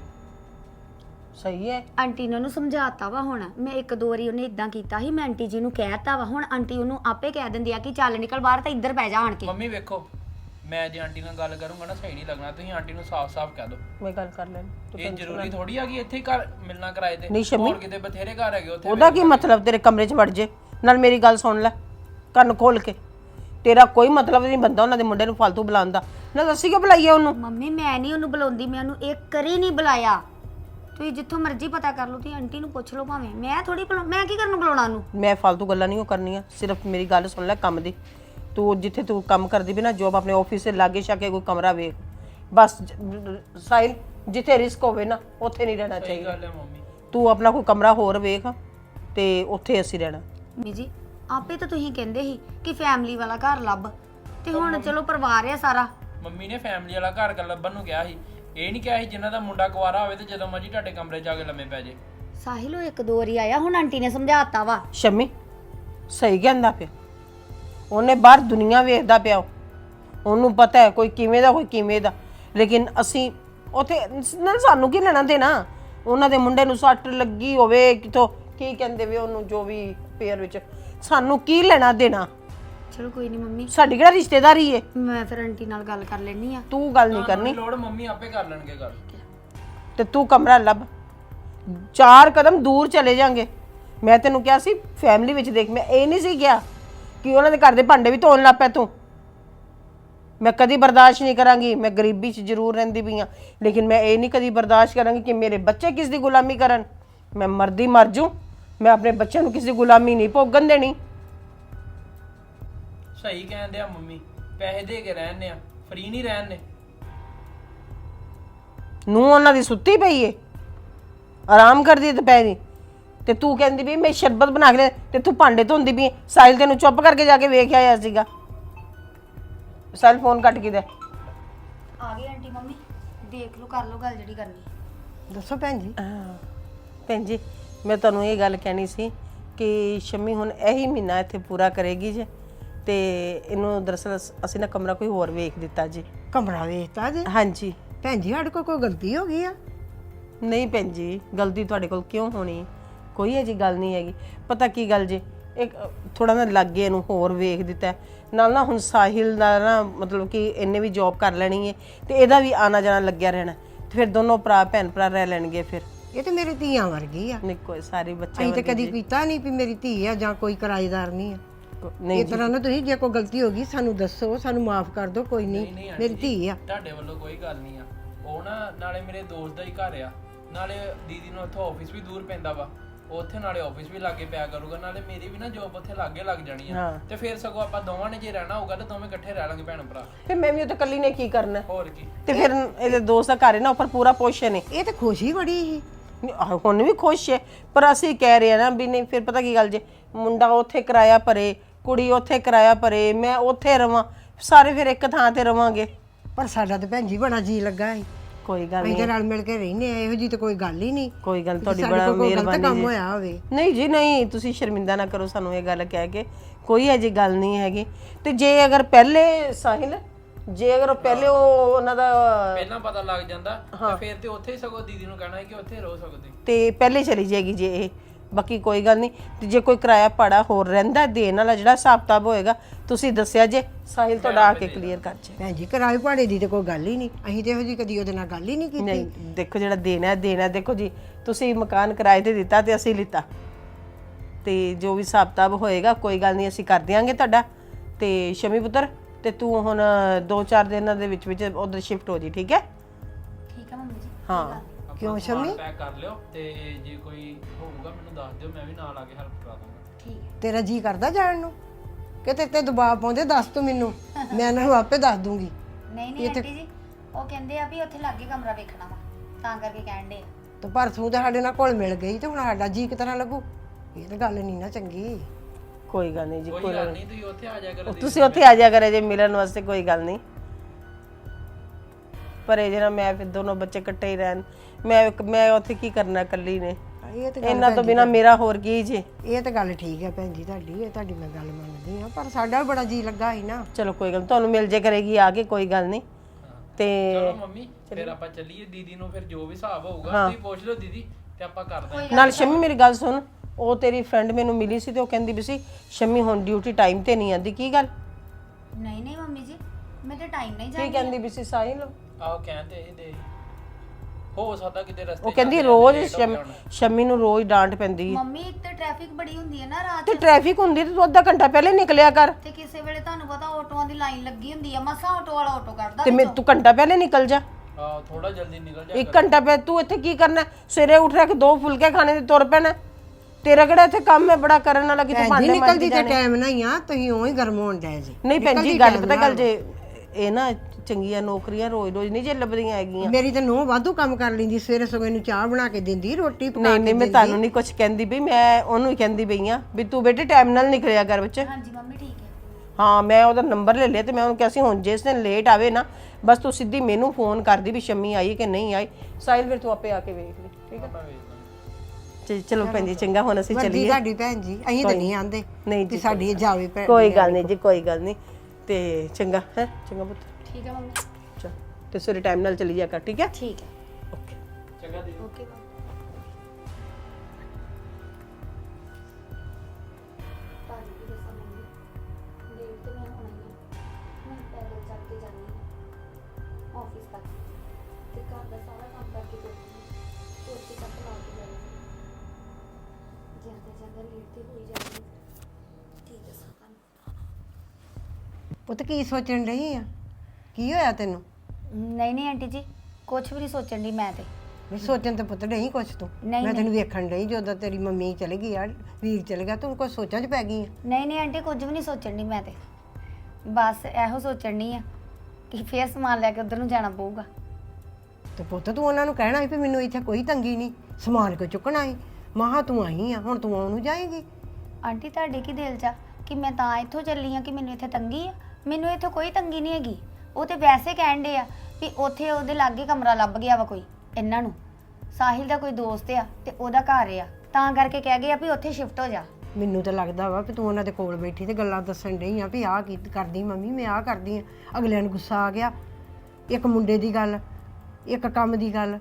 ਸਹੀ ਹੈ। ਆਂਟੀ ਨੇ ਉਹਨੂੰ ਸਮਝਾਤਾ ਵਾ ਹੁਣ। ਮੈਂ ਇੱਕ ਦੋ ਵਾਰੀ ਉਹਨੇ ਇਦਾਂ ਕੀਤਾ ਸੀ ਮੈਂ ਆਂਟੀ ਜੀ ਨੂੰ ਕਹਿਤਾ ਵਾ। ਹੁਣ ਆਂਟੀ ਉਹਨੂੰ ਆਪੇ ਕਹਿ ਦਿੰਦੀ ਆ ਕਿ ਚੱਲ ਨਿਕਲ ਬਾਹਰ ਤਾਂ ਇੱਧਰ ਪੈ ਜਾ ਆਣ ਕੇ। ਮੰਮੀ ਵੇਖੋ ਮੈਂ ਜੇ ਆਂਟੀ ਨਾਲ ਗੱਲ ਕਰੂੰਗਾ ਨਾ ਸਹੀ ਨਹੀਂ ਲੱਗਣਾ। ਤੁਸੀਂ ਆਂਟੀ ਨੂੰ ਸਾਫ਼-ਸਾਫ਼ ਕਹਿ ਦਿਓ। ਮੈਂ ਗੱਲ ਕਰ ਲੈਣੀ। ਤੂੰ ਇਹ ਜ਼ਰੂਰੀ ਥੋੜੀ ਆ ਕਿ ਇੱਥੇ ਹੀ ਘਰ ਮਿਲਣਾ ਕਿਰਾਏ ਤੇ? ਨਹੀਂ ਸ਼ਮੀ। ਹੋਰ ਕਿਤੇ ਬਥੇਰੇ ਘਰ ਹੈਗੇ ਉੱਥੇ ਉਹਦਾ ਕੀ ਮਤਲਬ ਤੇਰੇ ਕਮਰੇ 'ਚ ਵੜ ਜੇ? ਨਾਲ ਮੇਰੀ ਗੱਲ ਸੁਣ ਲੈ ਕੰਨ ਖੋਲ ਕੇ। ਤੇਰਾ ਕੋਈ ਮਤਲਬ ਨਹੀਂ ਬੰਦਾ ਉਹਨਾਂ ਦੇ ਮੁੰਡੇ ਨੂੰ ਫालतू ਬੁਲਾਉਣ ਦਾ। ਨਾ ਅਸੀਂ ਕਿਉਂ ਬੁਲਾਈਏ ਉਹਨੂੰ? ਮੰਮੀ ਮੈਂ ਨਹੀਂ ਉਹਨੂੰ ਬੁਲਾਉਂਦੀ ਮੈਂ ਉਹਨੂੰ ਇੱਕ ਕਰੀ ਨਹੀਂ ਬੁਲਾਇਆ। ਤੁਸੀਂ ਜਿੱਥੋਂ ਮਰਜ਼ੀ ਪਤਾ ਕਰ ਲਓ ਤੁਸੀਂ ਆਂਟੀ ਨੂੰ ਪੁੱਛ ਲਓ ਭਾਵੇਂ। ਮੈਂ ਥੋੜੀ ਮੈਂ ਕੀ ਕਰਨ ਨੂੰ ਬੁਲਾਉਣਾ ਉਹਨੂੰ? ਮੈਂ ਫालतू ਗੱਲਾਂ ਨਹੀਂ ਉਹ ਕਰਨੀਆਂ ਸਿਰਫ ਮੇਰੀ ਗੱਲ ਸੁਣ ਲੈ ਕੰਮ ਦੀ। ਤੂੰ ਜਿੱਥੇ ਤੂੰ ਕੰਮ ਕਰਦੀ ਵੀ ਨਾ ਜੋਬ ਆਪਣੇ ਆਫਿਸ ਦੇ ਲਾਗੇ ਛਾਕੇ ਕੋਈ ਕਮਰਾ ਵੇਖ। ਬਸ ਜ- ਸਾਹਿਲ ਜਿੱਥੇ ਰਿਸਕ ਹੋਵੇ ਨਾ ਉੱਥੇ ਨਹੀਂ ਰਹਿਣਾ ਸਹੀ ਚਾਹੀਦਾ। ਗੱਲ ਹੈ ਮੰਮੀ। ਤੂੰ ਆਪਣਾ ਕੋਈ ਕਮਰਾ ਹੋਰ ਵੇਖ ਤੇ ਉੱਥੇ ਅਸੀਂ ਰਹਿਣਾ। ਮੰਮੀ ਜੀ ਆਪੇ ਤਾਂ ਤੁਸੀਂ ਕਹਿੰਦੇ ਸੀ ਕਿ ਫੈਮਿਲੀ ਵਾਲਾ ਘਰ ਲੱਭ। ਤੇ ਹੁਣ ਚਲੋ ਪਰਿਵਾਰ ਆ ਸਾਰਾ। ਮੰਮੀ ਨੇ ਫੈਮਿਲੀ ਵਾਲਾ ਘਰ ਲੱਭਣ ਨੂੰ ਕਿਹਾ ਸੀ। ਇਹ ਨਹੀਂ ਕਿਹਾ ਸੀ ਜਿਨ੍ਹਾਂ ਦਾ ਮੁੰਡਾ ਕੁਆਰਾ ਹੋਵੇ ਤੇ ਜਦੋਂ ਮਰਜ਼ੀ ਤੁਹਾਡੇ ਕਮਰੇ 'ਚ ਆ ਕੇ ਲੰਮੇ ਪੈ ਜੇ। ਸਾਹਿਲ ਉਹ ਇੱਕ ਦੋ ਵਾਰੀ ਆਇਆ ਹੁਣ ਆਂਟੀ ਨੇ ਸਮਝਾਤਾ ਵਾ। ਸ਼ਮੀ ਸਹੀ ਕਹਿੰਦਾ ਪਿਆ। ਉਹਨੇ ਬਾਹਰ ਦੁਨੀਆ ਵੇਖਦਾ ਪਿਆ ਉਹ। ਉਹਨੂੰ ਪਤਾ ਹੈ ਕੋਈ ਕਿਵੇਂ ਦਾ ਕੋਈ ਕਿਵੇਂ ਦਾ। ਲੇਕਿਨ ਅਸੀਂ ਉਥੇ ਨਾਲ ਸਾਨੂੰ ਕੀ ਲੈਣਾ ਦੇਣਾ? ਉਹਨਾਂ ਦੇ ਮੁੰਡੇ ਨੂੰ ਸੱਟ ਲੱਗੀ ਹੋਵੇ ਕਿਥੋਂ ਕੀ ਕਹਿੰਦੇ ਵੇ ਉਹਨੂੰ ਜੋ ਵੀ ਪੇਅਰ ਵਿੱਚ। ਸਾਨੂੰ ਕੀ ਲੈਣਾ ਦੇਣਾ? ਚਲੋ ਕੋਈ ਨਹੀਂ ਮੰਮੀ। ਸਾਡੀ ਕਿਹੜਾ ਰਿਸ਼ਤੇਦਾਰੀ ਏ? ਮੈਂ ਫਿਰ ਆਂਟੀ ਨਾਲ ਗੱਲ ਕਰ ਲੈਣੀ ਆ। ਤੂੰ ਗੱਲ ਨਹੀਂ ਕਰਨੀ। ਲੋੜ ਮੰਮੀ ਆਪੇ ਕਰ ਲੈਣਗੇ ਗੱਲ। ਤੇ ਤੂੰ ਕਮਰਾ ਲੱਭ। ਚਾਰ ਕਦਮ ਦੂਰ ਚਲੇ ਜਾਾਂਗੇ। ਮੈਂ ਤੈਨੂੰ ਕਿਹਾ ਸੀ ਫੈਮਿਲੀ ਵਿੱਚ ਦੇਖ ਮੈਂ ਇਹ ਨਹੀਂ ਸੀ ਕਿਹਾ ਕਿ ਉਹਨਾਂ ਦੇ ਘਰ ਦੇ ਭਾਂਡੇ ਵੀ ਧੋਣ ਲੱਗ ਪੈ ਤੂੰ। ਮੈਂ ਕਦੀ ਬਰਦਾਸ਼ਤ ਨਹੀਂ ਕਰਾਂਗੀ ਮੈਂ ਗਰੀਬੀ 'ਚ ਜ਼ਰੂਰ ਰਹਿੰਦੀ ਪਈ ਹਾਂ ਲੇਕਿਨ ਮੈਂ ਇਹ ਨਹੀਂ ਕਦੀ ਬਰਦਾਸ਼ਤ ਕਰਾਂਗੀ ਕਿ ਮੇਰੇ ਬੱਚੇ ਕਿਸ ਦੀ ਗੁਲਾਮੀ ਕਰਨ। ਮੈਂ ਮਰਦੀ ਮਰ ਜੂ ਮੈਂ ਆਪਣੇ ਬੱਚਿਆਂ ਨੂੰ ਕਿਸੇ ਦੀ ਗੁਲਾਮੀ ਨਹੀਂ ਭੋਗਣ ਦੇਣੀ। ਸਹੀ ਕਹਿੰਦੇ ਆ ਮੰਮੀ ਪੈਸੇ ਦੇ ਕੇ ਰਹਿਣੇ ਆ ਫ੍ਰੀ ਨਹੀਂ ਰਹਿਣੇ ਨੂੰ ਉਹਨਾਂ ਦੀ ਸੁੱਤੀ ਪਈ ਏ। ਆਰਾਮ ਕਰਦੀ ਦੁਪਹਿਰੀ ਤੇ ਤੂੰ ਕਹਿੰਦੀ ਵੀ ਮੈਂ ਸ਼ਰਬਤ ਬਣਾ ਕੇ ਲਿਆ ਤੇ ਤੂੰ ਭਾਂਡੇ ਧੋਂਦੀ ਵੀ। ਸਾਹਿਲ ਤੈਨੂੰ ਚੁੱਪ ਕਰਕੇ ਜਾ ਕੇ ਵੇਖ ਆਇਆ ਸੀਗਾ। ਸਾਹਿਲ ਫੋਨ ਕੱਟ ਕੇ ਦੇ। ਆ ਗਈ ਆਂਟੀ ਮੰਮੀ ਦੇਖ ਲਓ ਕਰ ਲਓ ਗੱਲ ਜਿਹੜੀ ਕਰਨੀ। ਦੱਸੋ ਭੈਣ ਜੀ। ਭੈਣ ਜੀ ਮੈਂ ਤੁਹਾਨੂੰ ਇਹ ਗੱਲ ਕਹਿਣੀ ਸੀ ਕਿ ਸ਼ਮੀ ਹੁਣ ਇਹੀ ਮਹੀਨਾ ਇੱਥੇ ਪੂਰਾ ਕਰੇਗੀ ਜੇ। ਤੇ ਇਹਨੂੰ ਦਰਅਸਲ ਅਸ- ਅਸੀਂ ਨਾ ਕਮਰਾ ਕੋਈ ਹੋਰ ਵੇਖ ਦਿੱਤਾ ਜੀ। ਕਮਰਾ ਵੇਚਤਾ ਜੀ? ਹਾਂਜੀ। ਭੈਣ ਜੀ ਸਾਡੇ ਕੋਲ ਕੋਈ ਗਲਤੀ ਹੋ ਗਈ ਆ? ਨਹੀਂ ਭੈਣ ਜੀ ਗਲਤੀ ਤੁਹਾਡੇ ਕੋਲ ਕਿਉਂ ਹੋਣੀ? ਕੋਈ ਅਜੀ ਗੱਲ ਨਹੀਂ ਹੈਗੀ। ਪਤਾ ਕੀ ਗੱਲ ਜੀ ਇੱਕ ਥੋੜਾ ਨਾ ਲੱਗੇ ਇਹਨੂੰ ਹੋਰ ਵੇਖ ਦਿੱਤਾ। ਹੈ। ਨਾਲ ਨਾ ਹੁਣ ਸਾਹਿਲ ਦਾ ਨਾ ਮਤਲਬ ਕਿ ਇਹਨੇ ਵੀ ਜੌਬ ਕਰ ਲੈਣੀ ਹੈ ਤੇ ਇਹਦਾ ਵੀ ਆਣਾ ਜਾਣਾ ਲੱਗਿਆ ਰਹਿਣਾ। ਤੇ ਫਿਰ ਦੋਨੋਂ ਭਰਾ ਭੈਣ ਭਰਾ ਰਹਿ ਲੈਣਗੇ ਫਿਰ। ਇਹ ਤੇ ਮੇਰੀ ਧੀਆਂ ਵਰਗੀ ਆ। ਨਹੀਂ ਕੋਈ ਸਾਰੇ ਬੱਚੇ ਅਸੀਂ ਤੇ ਕਦੀ ਕੀਤਾ ਨਹੀਂ ਵੀ ਮੇਰੀ ਧੀ ਆ ਜਾਂ ਕੋਈ ਕਿਰਾਏਦਾਰ ਨਹੀਂ ਆ। ਨਹੀਂ ਇਸ ਤਰ੍ਹਾਂ ਨਾ ਤੁਸੀਂ ਜੇ ਕੋਈ ਗਲਤੀ ਹੋ ਗਈ ਸਾਨੂੰ ਦੱਸੋ ਸਾਨੂੰ ਮਾਫ ਕਰ ਦਿਓ ਕੋਈ ਨਹੀਂ। ਮੇਰੀ ਧੀ ਆ। ਤੁਹਾਡੇ ਵੱਲੋਂ ਕੋਈ ਗੱਲ ਨਹੀਂ ਆ। ਉਹ ਨਾ ਨਾਲੇ ਮੇਰੇ ਦੋਸਤ ਦਾ ਹੀ ਘਰ ਆ। ਨਾਲੇ ਦੀਦੀ ਨੂੰ ਉੱਥੋਂ ਆਫਿਸ ਵੀ ਦੂਰ ਪੈਂਦਾ ਵਾ। ਉੱਥੇ ਨਾਲੇ ਆਫਿਸ ਵੀ ਲਾਗੇ ਪਿਆ ਕਰੂਗਾ। ਨਾਲੇ ਮੇਰੀ ਵੀ ਨਾ ਜੋਬ ਉੱਥੇ ਲਾਗੇ ਲੱਗ ਜਾਣੀ ਆ। ਤੇ ਫਿਰ ਸਗੋਂ ਆਪਾਂ ਦੋਵਾਂ ਨੇ ਜੇ ਰਹਿਣਾ ਹੋਊਗਾ ਤਾਂ ਦੋਵੇਂ ਇਕੱਠੇ ਰਹਿ ਲਾਂਗੇ ਭੈਣ ਭਰਾ। ਫਿਰ ਮੈਂ ਵੀ ਉਹ ਤਾਂ ਕੱਲੀ ਨੇ ਕੀ ਕਰਨਾ? ਹੋਰ ਕੀ? ਤੇ ਫਿਰ ਇਹਦੇ ਦੋਸਤ ਦਾ ਘਰ ਹੈ ਨਾ ਉੱਪਰ ਪੂਰਾ ਪੋਸ਼ਨ ਹੈ ਇਹ ਤੇ ਖੁਸ਼ੀ ਬੜੀ ਸੀ। ਨਹੀਂ, ਆਹ ਹੁਣ ਵੀ ਖੁਸ਼ ਹੈ। ਪਰ ਅਸੀਂ ਕਹਿ ਰਹੇ ਆ ਨਾ ਵੀ ਨਹੀਂ ਫਿਰ ਪਤਾ ਕੀ ਗੱਲ ਜੇ ਮੁੰਡਾ ਉੱਥੇ ਕਿਰਾਇਆ ਭਰੇ ਕੁੜੀ ਉੱਥੇ ਕਿਰਾਇਆ ਭਰੇ ਮੈਂ ਉੱਥੇ ਰਵਾਂ। ਸਾਰੇ ਫਿਰ ਇੱਕ ਥਾਂ ਤੇ ਰਵਾਂਗੇ। ਪਰ ਸਾਡਾ ਤੇ ਭੈਣ ਜੀ ਬੜਾ ਜੀ ਲੱਗਾ ਸੀ। ਕੋਈ ਗੱਲ ਅਸੀਂ ਤੇ ਰਲ ਮਿਲ ਕੇ ਰਹਿੰਦੇ ਆ ਇਹੋ ਜੀ ਤੇ ਕੋਈ ਗੱਲ ਹੀ ਨਹੀਂ। ਕੋਈ ਗੱਲ ਤੁਹਾਡੀ ਸਾਡੇ ਬੜਾ ਕੋਲ ਕੋਈ ਗਲਤ ਮਿਹਰਬਾਨੀ ਕੰਮ ਜੀ। ਹੋਇਆ ਹੋਵੇ। ਨਹੀਂ ਜੀ ਨਹੀਂ ਤੁਸੀਂ ਸ਼ਰਮਿੰਦਾ ਨਾ ਕਰੋ ਸਾਨੂੰ ਇਹ ਗੱਲ ਕਹਿ ਕੇ। ਕੋਈ ਅਜੇ ਗੱਲ ਨਹੀਂ ਹੈਗੀ। ਤੇ ਜੇ ਅਗਰ ਪਹਿਲੇ ਸਾਹਿਲ ਜੇ ਅਗਰ ਉਹ ਪਹਿਲੇ ਉਹ ਉਹਨਾਂ ਦਾ ਪਹਿਲਾਂ ਪਤਾ ਲੱਗ ਜਾਂਦਾ ਤੇ ਫਿਰ ਤੇ ਉੱਥੇ ਹੀ ਸਗੋਂ ਦੀਦੀ ਨੂੰ ਕਹਿਣਾ ਹੈ ਕਿ ਉੱਥੇ ਰਹੋ ਸਕਦੇ ਤੇ ਪਹਿਲੇ ਚਲੀ ਜਾਏਗੀ ਜੇ ਇਹ। ਬਾਕੀ ਕੋਈ ਗੱਲ ਨਹੀਂ ਤੇ ਜੇ ਕੋਈ ਕਿਰਾਇਆ ਪਾੜਾ ਹੋਰ ਰਹਿੰਦਾ ਦੇਣ ਵਾਲਾ ਜਿਹੜਾ ਹਿਸਾਬ ਕਿਤਾਬ ਹੋਏਗਾ ਤੁਸੀਂ ਦੱਸਿਆ ਜੇ ਸਾਹਿਲ ਤੁਹਾਡਾ ਆ ਕੇ ਕਲੀਅਰ ਕਰ ਜੇ। ਭੈਣ ਜੀ ਕਿਰਾਏ ਭਾੜੇ ਦੀ ਤੇ ਕੋਈ ਗੱਲ ਹੀ ਨਹੀਂ। ਅਸੀਂ ਤੇ ਇਹੋ ਜੀ ਕਦੀ ਉਹਦੇ ਨਾਲ ਗੱਲ ਹੀ ਨਹੀਂ ਕੀਤੀ। ਨਹੀਂ ਦੇਖੋ ਜਿਹੜਾ ਦੇਣਾ ਹੈ ਦੇਣਾ ਹੈ। ਦੇਖੋ ਜੀ ਤੁਸੀਂ ਮਕਾਨ ਕਿਰਾਏ ਤੇ ਦਿੱਤਾ ਤੇ ਅਸੀਂ ਲਿੱਤਾ। ਤੇ ਜੋ ਵੀ ਹਿਸਾਬ ਕਿਤਾਬ ਹੋਏਗਾ ਕੋਈ ਗੱਲ ਨਹੀਂ ਅਸੀਂ ਕਰ ਦਿਆਂਗੇ ਤੁਹਾਡਾ। ਤੇ ਸ਼ਮੀ ਪੁੱਤਰ ਤੇ ਤੂੰ ਹੁਣ 2-4 ਦਿਨਾਂ ਦੇ ਵਿੱਚ ਵਿੱਚ ਉਧਰ ਸ਼ਿਫਟ ਹੋ ਜੀ ਠੀਕ ਹੈ? ਠੀਕ ਹੈ ਮੰਮੀ ਜੀ। ਹਾਂ। ਕਿਉਂ ਸ਼ਮੀ? ਪੈਕ ਕਰ ਲਿਓ ਤੇ ਜੇ ਕੋਈ ਹੋਊਗਾ ਮੈਨੂੰ ਦੱਸ ਦਿਓ ਮੈਂ ਵੀ ਨਾਲ ਆ ਕੇ ਹੈਲਪ ਕਰਾ ਦਾਂਗਾ ਠੀਕ ਹੈ। ਤੇਰਾ ਜੀ ਕਰਦਾ ਜਾਣ ਨੂੰ ਕਿ ਤੇਰੇ ਤੇ ਦਬਾਅ ਪਾਉਂਦੇ ਦੱਸ ਤੂੰ ਮੈਨੂੰ। ਮੈਂ ਇਹਨਾਂ ਨੂੰ ਆਪੇ ਦੱਸ ਦੂੰਗੀ। ਨਹੀਂ ਨਹੀਂ ਆਂਟੀ ਜੀ ਉਹ ਕਹਿੰਦੇ ਆ ਵੀ ਉੱਥੇ ਲਾਗੇ ਕਮਰਾ ਵੇਖਣਾ ਵਾ ਤਾਂ ਕਰਕੇ ਕਹਿਣ ਦੇ ਤੇ ਪਰ ਤੂੰ ਤੇ ਸਾਡੇ ਨਾਲ ਕੋਲ ਮਿਲ ਗਈ ਤੇ ਹੁਣ ਸਾਡਾ ਜੀ ਕਿਸ ਤਰ੍ਹਾਂ ਲੱਗੂ? ਇਹ ਤਾਂ ਗੱਲ ਨਹੀਂ ਨਾ ਚੰਗੀ। ਕੋਈ ਗੱਲ ਨਹੀਂ ਜੀ ਕੋਈ ਗੱਲ ਨਹੀਂ ਤੁਸੀਂ ਉੱਥੇ ਆ ਜਾਇਆ ਕਰੋ ਤੁਸੀਂ ਉੱਥੇ ਆ ਜਾ ਕਰੇ ਜੇ ਮਿਲਣ ਵਾਸਤੇ ਕੋਈ ਗੱਲ ਨਹੀਂ। ਪਰ ਇਹ ਜਿਹੜਾ ਮੈਂ ਫਿਰ ਦੋਨੋਂ ਬੱਚੇ ਇਕੱਠੇ ਹੀ ਰਹਿਣ ਮੈਂ ਮੈਂ ਉੱਥੇ ਕੀ ਕਰਨਾ ਇਕੱਲੀ ਨੇ? ਇਹ ਤੇ ਇਹਨਾਂ ਤੋਂ ਬਿਨਾ ਮੇਰਾ ਹੋਰ ਕੀ ਜੇ? ਇਹ ਤਾਂ ਗੱਲ ਠੀਕ ਹੈ ਭੈਣ ਜੀ ਤੁਹਾਡੀ ਇਹ ਤੁਹਾਡੀ ਮੈਂ ਗੱਲ ਮੰਨਦੀ ਆ ਪਰ ਸਾਡਾ ਵੀ ਬੜਾ ਜੀ ਲੱਗਾ ਸੀ ਨਾ। ਚਲੋ ਕੋਈ ਗੱਲ ਨੀ, ਤੁਹਾਨੂੰ ਮਿਲ ਜੇ ਕਰੇਗੀ ਆ ਕੇ ਕੋਈ ਗੱਲ ਨਹੀਂ ਤੇ ਚਲੋ ਮੰਮੀ ਫਿਰ ਆਪਾਂ ਚੱਲੀਏ ਦੀਦੀ ਨੂੰ ਫਿਰ ਜੋ ਵੀ ਹਿਸਾਬ ਹੋਊਗਾ ਤੁਸੀਂ ਪੁੱਛ ਲਓ ਦੀਦੀ ਤੇ ਆਪਾਂ ਕਰ ਦਾਂਗੇ ਨਾਲ ਸ਼ਮੀ ਮੇਰੀ ਗੱਲ ਸੁਣ ਉਹ ਤੇਰੀ ਫਰੈਂਡ ਮੈਨੂੰ ਮਿਲੀ ਸੀ ਤੇ ਉਹ ਕਹਿੰਦੀ ਵੀ ਸੀ ਸ਼ਮੀ ਹੁਣ ਡਿਊਟੀ ਟਾਈਮ ਤੇ ਨਹੀਂ ਆਂਦੀ ਕੀ ਗੱਲ? ਨਹੀਂ ਨਹੀਂ ਮੰਮੀ ਜੀ ਮੈਂ ਤੇ ਟਾਈਮ ਨਹੀਂ ਕੀ ਕਹਿੰਦੀ ਵੀ ਸੀ ਸਾਹਿਲ ਆਓ ਕਹਿੰਦੇ ਇਹ ਦੇ। ਹੋ ਸਕਦਾ ਕਿਤੇ ਰਸਤੇ ਉਹ ਕਹਿੰਦੀ ਰੋਜ਼ ਸ਼ਮੀ ਸ਼ਮੀ ਨੂੰ ਰੋਜ਼ ਡਾਂਟ ਪੈਂਦੀ। ਹੈ ਮੰਮੀ ਇੱਕ ਤੇ ਟ੍ਰੈਫਿਕ ਬੜੀ ਹੁੰਦੀ ਹੈ ਨਾ ਰਾਤ ਤੇ ਟ੍ਰੈਫਿਕ ਹੁੰਦੀ ਤੇ ਤੂੰ ਅੱਧਾ ਘੰਟਾ ਪਹਿਲੇ ਨਿਕਲਿਆ ਕਰ। ਤੇ ਕਿਸੇ ਵੇਲੇ ਤੁਹਾਨੂੰ ਪਤਾ ਆਟੋਆਂ ਦੀ ਲਾਈਨ ਲੱਗੀ ਹੁੰਦੀ ਆ ਮਸਾ ਆਟੋ ਵਾਲਾ ਆਟੋ ਕਰਦਾ ਤੇ ਮੈਂ ਤੂੰ ਘੰਟਾ ਪਹਿਲੇ ਨਿਕਲ ਜਾ। ਆ ਥੋੜਾ ਜਲਦੀ ਨਿਕਲ ਜਾ ਇੱਕ ਘੰਟਾ ਪਹਿਲੇ ਤੂੰ ਇੱਥੇ ਕੀ ਕਰਨਾ? ਹੈ? ਸਵੇਰੇ ਉੱਠ ਕਿ ਦੋ ਫੁਲਕੇ ਖਾਣੇ ਤੇ ਤੁਰ ਪੈਣਾ। ਹੈ। ਤੇਰਾ ਕਿਹੜਾ ਇੱਥੇ ਕੰਮ ਹੈ? ਬੜਾ ਕਰਨ ਵਾਲਾ ਕਿ ਤੂੰ ਭੈਣ ਜੀ ਭਾਂਡੇ ਨਿਕਲਦੀ ਤੇ ਟਾਈਮ ਨਹੀਂ ਆ ਤੁਸੀਂ ਉਹੀ ਗਰਮ ਹੋਣ ਡਏ ਜੀ। ਨਹੀਂ ਭੈਣ ਜੀ ਗੱਲ ਪਤਾ ਗੱਲ ਜੇ ਇਹ ਨਾ ਚੰਗੀਆਂ ਨੌਕਰੀਆਂ ਰੋਜ਼ ਰੋਜ਼ ਨਹੀਂ ਜੇ ਲੱਭਦੀਆਂ ਹੈਗੀਆਂ। ਮੇਰੀ ਤਾਂ ਨੂੰਹ ਵਾਧੂ ਕੰਮ ਕਰ ਲੈਂਦੀ ਸਵੇਰੇ ਸਵੇਰੇ ਨੂੰ ਚਾਹ ਬਣਾ ਕੇ ਦਿੰਦੀ ਰੋਟੀ ਪਕਾ ਨਹੀਂ ਨਹੀਂ ਮੈਂ ਤੁਹਾਨੂੰ ਨਹੀਂ ਕੁਝ ਕਹਿੰਦੀ ਵੀ ਮੈਂ ਉਹਨੂੰ ਹੀ ਕਹਿੰਦੀ ਪਈ ਆ ਵੀ ਤੂੰ ਬੇਟੇ ਟਾਈਮ ਨਾਲ ਨਿਕਲਿਆ ਕਰ ਬੱਚੇ। ਹਾਂਜੀ ਮੰਮੀ ਠੀਕ ਹੈ। ਹਾਂ ਮੈਂ ਉਹਦਾ ਨੰਬਰ ਲੈ ਲਿਆ ਤੇ ਮੈਂ ਉਹਨੂੰ ਕਿਹਾ ਸੀ ਹੁਣ ਜਿਸ ਦਿਨ ਲੇਟ ਆਵੇ ਨਾ ਬਸ ਤੂੰ ਸਿੱਧੀ ਮੈਨੂੰ ਫੋਨ ਕਰਦੀ ਵੀ ਸ਼ੰਮੀ ਆਈ ਕਿ ਨਹੀਂ ਆਈ। ਸਾਹਿਲ ਫਿਰ ਤੂੰ ਆਪੇ ਆ ਕੇ ਵੇਖ ਲਈ ਠੀਕ ਹੈ? ਚਲ- ਭੈਣ ਜੀ ਚੰਗਾ ਹੁਣ ਅਸੀਂ ਵੱਡੀ ਚੱਲੀਏ। ਤੁਹਾਡੀ ਭੈਣ ਜੀ ਅਸੀਂ ਤਾਂ ਨਹੀਂ ਆਂਦੇ ਨਹੀਂ ਕਿ ਸਾਡੀ ਜਾਵੇ ਭੈਣ ਕੋਈ ਗੱਲ ਨਹੀਂ ਜੀ ਕੋਈ ਗੱਲ ਨਹੀਂ। ਤੇ ਚੰਗਾ ਹੈ? ਚੰਗਾ ਪੁੱਤ। ਠੀਕ ਹੈ ਮੰਮੀ। ਚਲ ਤੇ ਸਵੇਰੇ ਟਾਈਮ ਨਾਲ ਚਲੀ ਜਾ ਕਰ ਠੀਕ ਹੈ? ਠੀਕ ਹੈ। ਓਕੇ ਚੰਗਾ ਦੀਦੀ। ਓਕੇ ਆਫਿਸ ਤੱਕ। ਤੇ ਘਰ ਦਾ ਸਾਰਾ ਕੰਮ ਕਰਕੇ ਤੁਰਨੀ ਉੱਥੇ ਤੱਕ ਲਾ ਕੇ ਜਾਣੀ ਜਾਂਦੇ ਜਾਂਦੇ ਲੇਟ ਤੇ ਹੋਈ ਜਾਂਦੀ ਠੀਕ ਹੈ ਸਾਰਾ ਪੁੱਤ ਕੀ ਸੋਚਣ ਰਹੀ ਆ? ਕੀ ਹੋਇਆ ਤੈਨੂੰ? ਨਹੀਂ ਨਹੀਂ ਆਂਟੀ ਜੀ ਕੁਝ ਵੀ ਨਹੀਂ ਸੋਚਣ ਦੀ ਮੈਂ ਤੇ। ਸੋਚਣ ਤੇ ਪੁੱਤ ਨਹੀਂ ਕੁਛ ਤੂੰ। ਨਹੀਂ, ਮੈਂ ਤੈਨੂੰ ਵੇਖਣ ਰਹੀ ਜਦੋਂ ਤੇਰੀ ਮੰਮੀ ਚਲੇ ਗਈ ਆ ਵੀਰ ਚਲੇ ਗਿਆ ਤੂੰ ਕੁਝ ਸੋਚਾਂ 'ਚ ਪੈ ਗਈ ਆ? ਨਹੀਂ ਨਹੀਂ ਆਂਟੀ ਕੁਝ ਵੀ ਨਹੀਂ ਸੋਚਣ ਦੀ ਮੈਂ ਤੇ। ਬਸ ਇਹੋ ਸੋਚਣ ਦੀ ਆ ਕਿ ਫੇਰ ਸਮਾਨ ਲੈ ਕੇ ਉਧਰ ਨੂੰ ਜਾਣਾ ਪਊਗਾ। ਤੇ ਪੁੱਤ ਤੂੰ ਉਹਨਾਂ ਨੂੰ ਕਹਿਣਾ ਸੀ ਵੀ ਮੈਨੂੰ ਇੱਥੇ ਕੋਈ ਤੰਗੀ ਨਹੀਂ ਸਮਾਨ ਕੋ ਚੁੱਕਣਾ ਸੀ। ਮਹਾ ਤੂੰ ਆਈ ਆ ਹੁਣ ਤੂੰ ਆਉਣ ਨੂੰ ਜਾਏਂਗੀ। ਆਂਟੀ ਤੁਹਾਡੇ ਕੀ ਦਿਲ 'ਚ ਆ ਕਿ ਮੈਂ ਤਾਂ ਇੱਥੋਂ ਚੱਲੀ ਆ ਕਿ ਮੈਨੂੰ ਇੱਥੇ ਤੰਗੀ ਆ? ਮੈਨੂੰ ਇੱਥੇ ਕੋਈ ਤੰਗੀ ਨਹੀਂ ਹੈਗੀ। ਉਹ ਤੇ ਵੈਸੇ ਕਹਿਣ ਦੇ ਆ ਵੀ ਉੱਥੇ ਉਹਦੇ ਲਾਗੇ ਕਮਰਾ ਲੱਭ ਗਿਆ ਵਾ ਕੋਈ, ਇਹਨਾਂ ਨੂੰ। ਸਾਹਿਲ ਦਾ ਕੋਈ ਦੋਸਤ ਆ ਤੇ ਉਹਦਾ ਘਰ ਆ। ਤਾਂ ਕਰਕੇ ਕਹਿ ਗਏ ਆ ਵੀ ਉੱਥੇ ਸ਼ਿਫਟ ਹੋ ਜਾ। ਮੈਨੂੰ ਤਾਂ ਲੱਗਦਾ ਵਾ ਕਿ ਤੂੰ ਉਹਨਾਂ ਦੇ ਕੋਲ ਬੈਠੀ ਤੇ ਗੱਲਾਂ ਦੱਸਣ ਡਈ ਆ ਵੀ ਆਹ ਕੀ ਕਰਦੀ ਮੰਮੀ, ਮੈਂ ਆਹ ਕਰਦੀ ਆ। ਅਗਲਿਆਂ ਨੂੰ ਗੁੱਸਾ ਆ ਗਿਆ। ਇੱਕ ਮੁੰਡੇ ਦੀ ਗੱਲ, ਇੱਕ ਕੰਮ ਦੀ ਗੱਲ।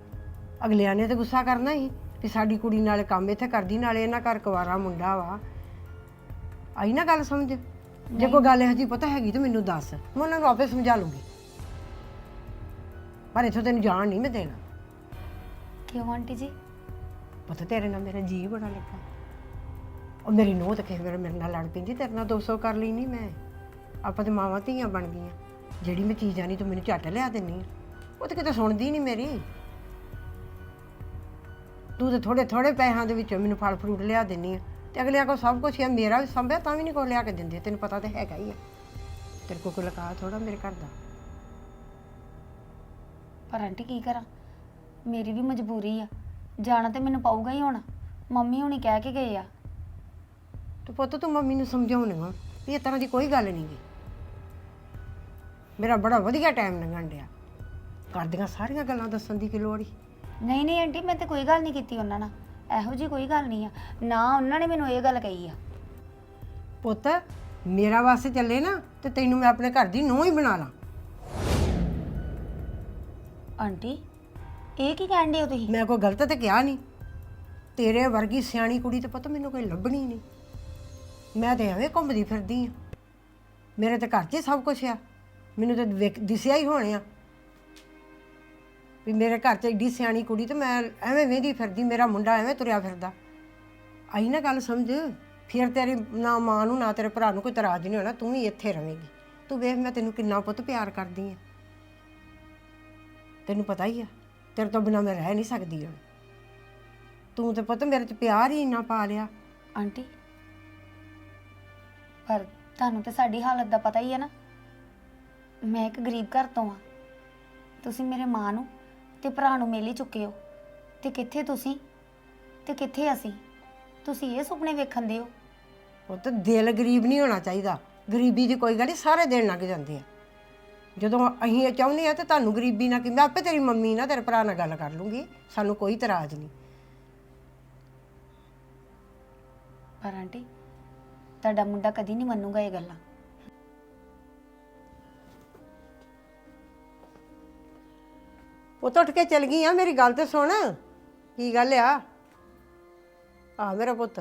ਅਗਲਿਆਂ ਨੇ ਤੇ ਗੁੱਸਾ ਕਰਨਾ ਹੀ ਵੀ ਸਾਡੀ ਕੁੜੀ ਨਾਲੇ ਕੰਮ ਇੱਥੇ ਕਰਦੀ, ਨਾਲੇ ਇਹਨਾਂ ਘਰ ਕੁਵਾਰਾ ਮੁੰਡਾ ਵਾ। ਆਈ ਨਾ ਗੱਲ ਸਮਝ। ਜੇ ਕੋਈ ਗੱਲ ਇਹੋ ਜਿਹੀ ਪਤਾ ਹੈਗੀ ਤਾਂ ਮੈਨੂੰ ਦੱਸ। ਮੈਂ ਉਹਨਾਂ ਨੂੰ ਆਪੇ ਸਮਝਾ ਲੂੰਗੀ। ਪਰ ਇੱਥੋਂ ਤੈਨੂੰ ਜਾਣ ਨਹੀਂ ਮੈਂ ਦੇਣਾ। ਕਿਉਂ ਆਂਟੀ ਜੀ? ਪੁੱਤ ਤੇਰੇ ਨਾਲ ਮੇਰਾ ਜੀ ਬੜਾ ਲੱਗਾ। ਉਹ ਮੇਰੀ ਨੂੰਹ ਤਾਂ ਕਿਸੇ ਵੇਲੇ ਮੇਰੇ ਨਾਲ ਲੜ ਪੈਂਦੀ ਤੇਰੇ ਨਾਲ 200 ਕਰ ਲਈ ਨਹੀਂ ਮੈਂ। ਆਪਾਂ ਤੇ ਮਾਵਾਂ ਧੀਆਂ ਬਣ ਗਈਆਂ। ਜਿਹੜੀ ਮੈਂ ਚੀਜ਼ਾਂ ਨਹੀਂ ਤੂੰ ਮੈਨੂੰ ਝੱਟ ਲਿਆ ਦਿੰਨੀ ਆ। ਉਹ ਤਾਂ ਕਿਤੇ ਸੁਣਦੀ ਨਹੀਂ ਮੇਰੀ। ਤੂੰ ਤੇ ਥੋੜੇ ਥੋੜੇ ਪੈਸਿਆਂ ਦੇ ਵਿੱਚੋਂ ਮੈਨੂੰ ਫਲ ਫਰੂਟ ਲਿਆ ਦਿੰਨੀ ਆ। ਤੇ ਅਗਲਿਆਂ ਕੋਲ ਸਭ ਕੁਝ ਹੈ ਮੇਰਾ ਵੀ ਸੰਭਿਆ ਤਾਂ ਵੀ ਨਹੀਂ ਕੋਈ ਲਿਆ ਕੇ ਦਿੰਦੇ ਤੈਨੂੰ ਪਤਾ ਤੇ ਹੈਗਾ ਹੀ ਆ। ਤੇਰੇ ਕੋਲ ਕੋਈ ਲਕਾ ਥੋੜਾ ਮੇਰੇ ਘਰ ਦਾ। ਪਰ ਆਂਟੀ ਕੀ ਕਰਾਂ? ਮੇਰੀ ਵੀ ਮਜਬੂਰੀ ਆ। ਜਾਣਾ ਤੇ ਮੈਨੂੰ ਪਊਗਾ ਹੀ ਹੁਣ। ਮੰਮੀ ਹੁਣੀ ਕਹਿ ਕੇ ਗਏ ਆ। ਤੇ ਪੁੱਤ ਤੂੰ ਮੰਮੀ ਨੂੰ ਸਮਝਾਉਣੀ ਆ ਵੀ ਇਹ ਤਰ੍ਹਾਂ ਦੀ ਕੋਈ ਗੱਲ ਨਹੀਂ ਗੀ। ਮੇਰਾ ਬੜਾ ਵਧੀਆ ਟਾਈਮ ਲੰਘਣ ਡਿਆ। ਕਰਦੀਆਂ ਸਾਰੀਆਂ ਗੱਲਾਂ ਦੱਸਣ ਦੀ ਕੀ ਲੋੜ ਈ? ਨਹੀਂ ਨਹੀਂ ਆਂਟੀ ਮੈਂ ਤੇ ਕੋਈ ਗੱਲ ਨਹੀਂ ਕੀਤੀ ਉਹਨਾਂ ਨਾਲ। ਇਹੋ ਜੀ ਕੋਈ ਗੱਲ ਨਹੀਂ ਆ। ਨਾ ਉਹਨਾਂ ਨੇ ਮੈਨੂੰ ਇਹ ਗੱਲ ਕਹੀ ਆ। ਪੁੱਤ ਮੇਰਾ ਵਾਸਤੇ ਚੱਲੇ ਨਾ ਤੇ ਤੈਨੂੰ ਮੈਂ ਆਪਣੇ ਘਰ ਦੀ ਨੂੰਹ ਹੀ ਬਣਾ ਲਾਂ। ਆਂਟੀ ਇਹ ਕੀ ਕਹਿਣ ਦੇ ਹੋ ਤੁਸੀਂ? ਮੈਂ ਕੋਈ ਗਲਤ ਤੇ ਕਿਹਾ ਨਹੀਂ। ਤੇਰੇ ਵਰਗੀ ਸਿਆਣੀ ਕੁੜੀ ਤੇ ਪੁੱਤ ਮੈਨੂੰ ਕੋਈ ਲੱਭਣੀ ਨਹੀਂ। ਮੈਂ ਤੇ ਐਵੇਂ ਘੁੰਮਦੀ ਫਿਰਦੀ ਆ। ਮੇਰੇ ਤੇ ਘਰ 'ਚ ਹੀ ਸਭ ਕੁਝ ਆ। ਮੈਨੂੰ ਤਾਂ ਵੇਖ- ਦਿਸਿਆ ਹੀ ਹੋਣਿਆ ਵੀ ਮੇਰੇ ਘਰ 'ਚ ਏਡੀ ਸਿਆਣੀ ਕੁੜੀ ਤੇ ਮੈਂ ਐਵੇਂ ਵੇਂਦੀ ਫਿਰਦੀ, ਮੇਰਾ ਮੁੰਡਾ ਐਵੇਂ ਤੁਰਿਆ ਫਿਰਦਾ। ਆਈ ਨਾ ਗੱਲ ਸਮਝ, ਫਿਰ ਤੇਰੀ ਨਾ ਮਾਂ ਨੂੰ ਨਾ ਤੇਰੇ ਭਰਾ ਨੂੰ ਕੋਈ ਤਰਾਜ ਨਹੀਂ ਹੋਣਾ, ਤੂੰ ਵੀ ਇੱਥੇ ਰਵੇਂਗੀ ਤੂੰ ਵੇਖ ਮੈਂ ਤੈਨੂੰ ਕਿੰਨਾ ਪੁੱਤ ਪਿਆਰ ਕਰਦੀ ਆ। ਤੈਨੂੰ ਪਤਾ ਹੀ ਆ, ਤੇਰੇ ਤੋਂ ਬਿਨਾ ਮੈਂ ਰਹਿ ਨਹੀਂ ਸਕਦੀ ਹੁਣ। ਤੂੰ ਤੇ ਪੁੱਤ ਮੇਰੇ ਚ ਪਿਆਰ ਹੀ ਇੰਨਾ ਪਾ ਲਿਆ। ਆਂਟੀ, ਪਰ ਤੁਹਾਨੂੰ ਤੇ ਸਾਡੀ ਹਾਲਤ ਦਾ ਪਤਾ ਹੀ ਹੈ ਨਾ। ਮੈਂ ਇੱਕ ਗਰੀਬ ਘਰ ਤੋਂ ਆ। ਤੁਸੀਂ ਮੇਰੇ ਮਾਂ ਨੂੰ ਤੇ ਭਰਾ ਨੂੰ ਮਿਲ ਹੀ ਚੁੱਕੇ ਹੋ। ਤੇ ਕਿੱਥੇ ਤੁਸੀਂ? ਤੇ ਕਿੱਥੇ ਅਸੀਂ? ਤੁਸੀਂ ਇਹ ਸੁਪਨੇ ਵੇਖਣ ਦੇ ਹੋ। ਪੁੱਤ ਦਿਲ ਗਰੀਬ ਨਹੀਂ ਹੋਣਾ ਚਾਹੀਦਾ। ਗਰੀਬੀ ਦੀ ਕੋਈ ਗੱਲ ਨਹੀਂ ਸਾਰੇ ਦਿਨ ਲੰਘ ਜਾਂਦੇ ਆ। ਜਦੋਂ ਅਸੀਂ ਇਹ ਚਾਹੁੰਦੇ ਆ ਤੇ ਤੁਹਾਨੂੰ ਗਰੀਬੀ ਨਾ ਕਿ ਮੈਂ ਆਪੇ ਤੇਰੀ ਮੰਮੀ ਨਾਲ ਤੇਰੇ ਭਰਾ ਨਾਲ ਗੱਲ ਕਰ ਲੂੰਗੀ। ਸਾਨੂੰ ਕੋਈ ਇਤਰਾਜ਼ ਨਹੀਂ। ਪਰ ਆਂਟੀ ਤੁਹਾਡਾ ਮੁੰਡਾ ਕਦੀ ਨਹੀਂ ਮੰਨੂਗਾ ਇਹ ਗੱਲਾਂ। ਪੁੱਤ ਉੱਠ ਕੇ ਚਲ ਗਈ ਆ, ਮੇਰੀ ਗੱਲ ਤੇ ਸੁਣ। ਕੀ ਗੱਲ ਆ? ਆ ਮੇਰਾ ਪੁੱਤ।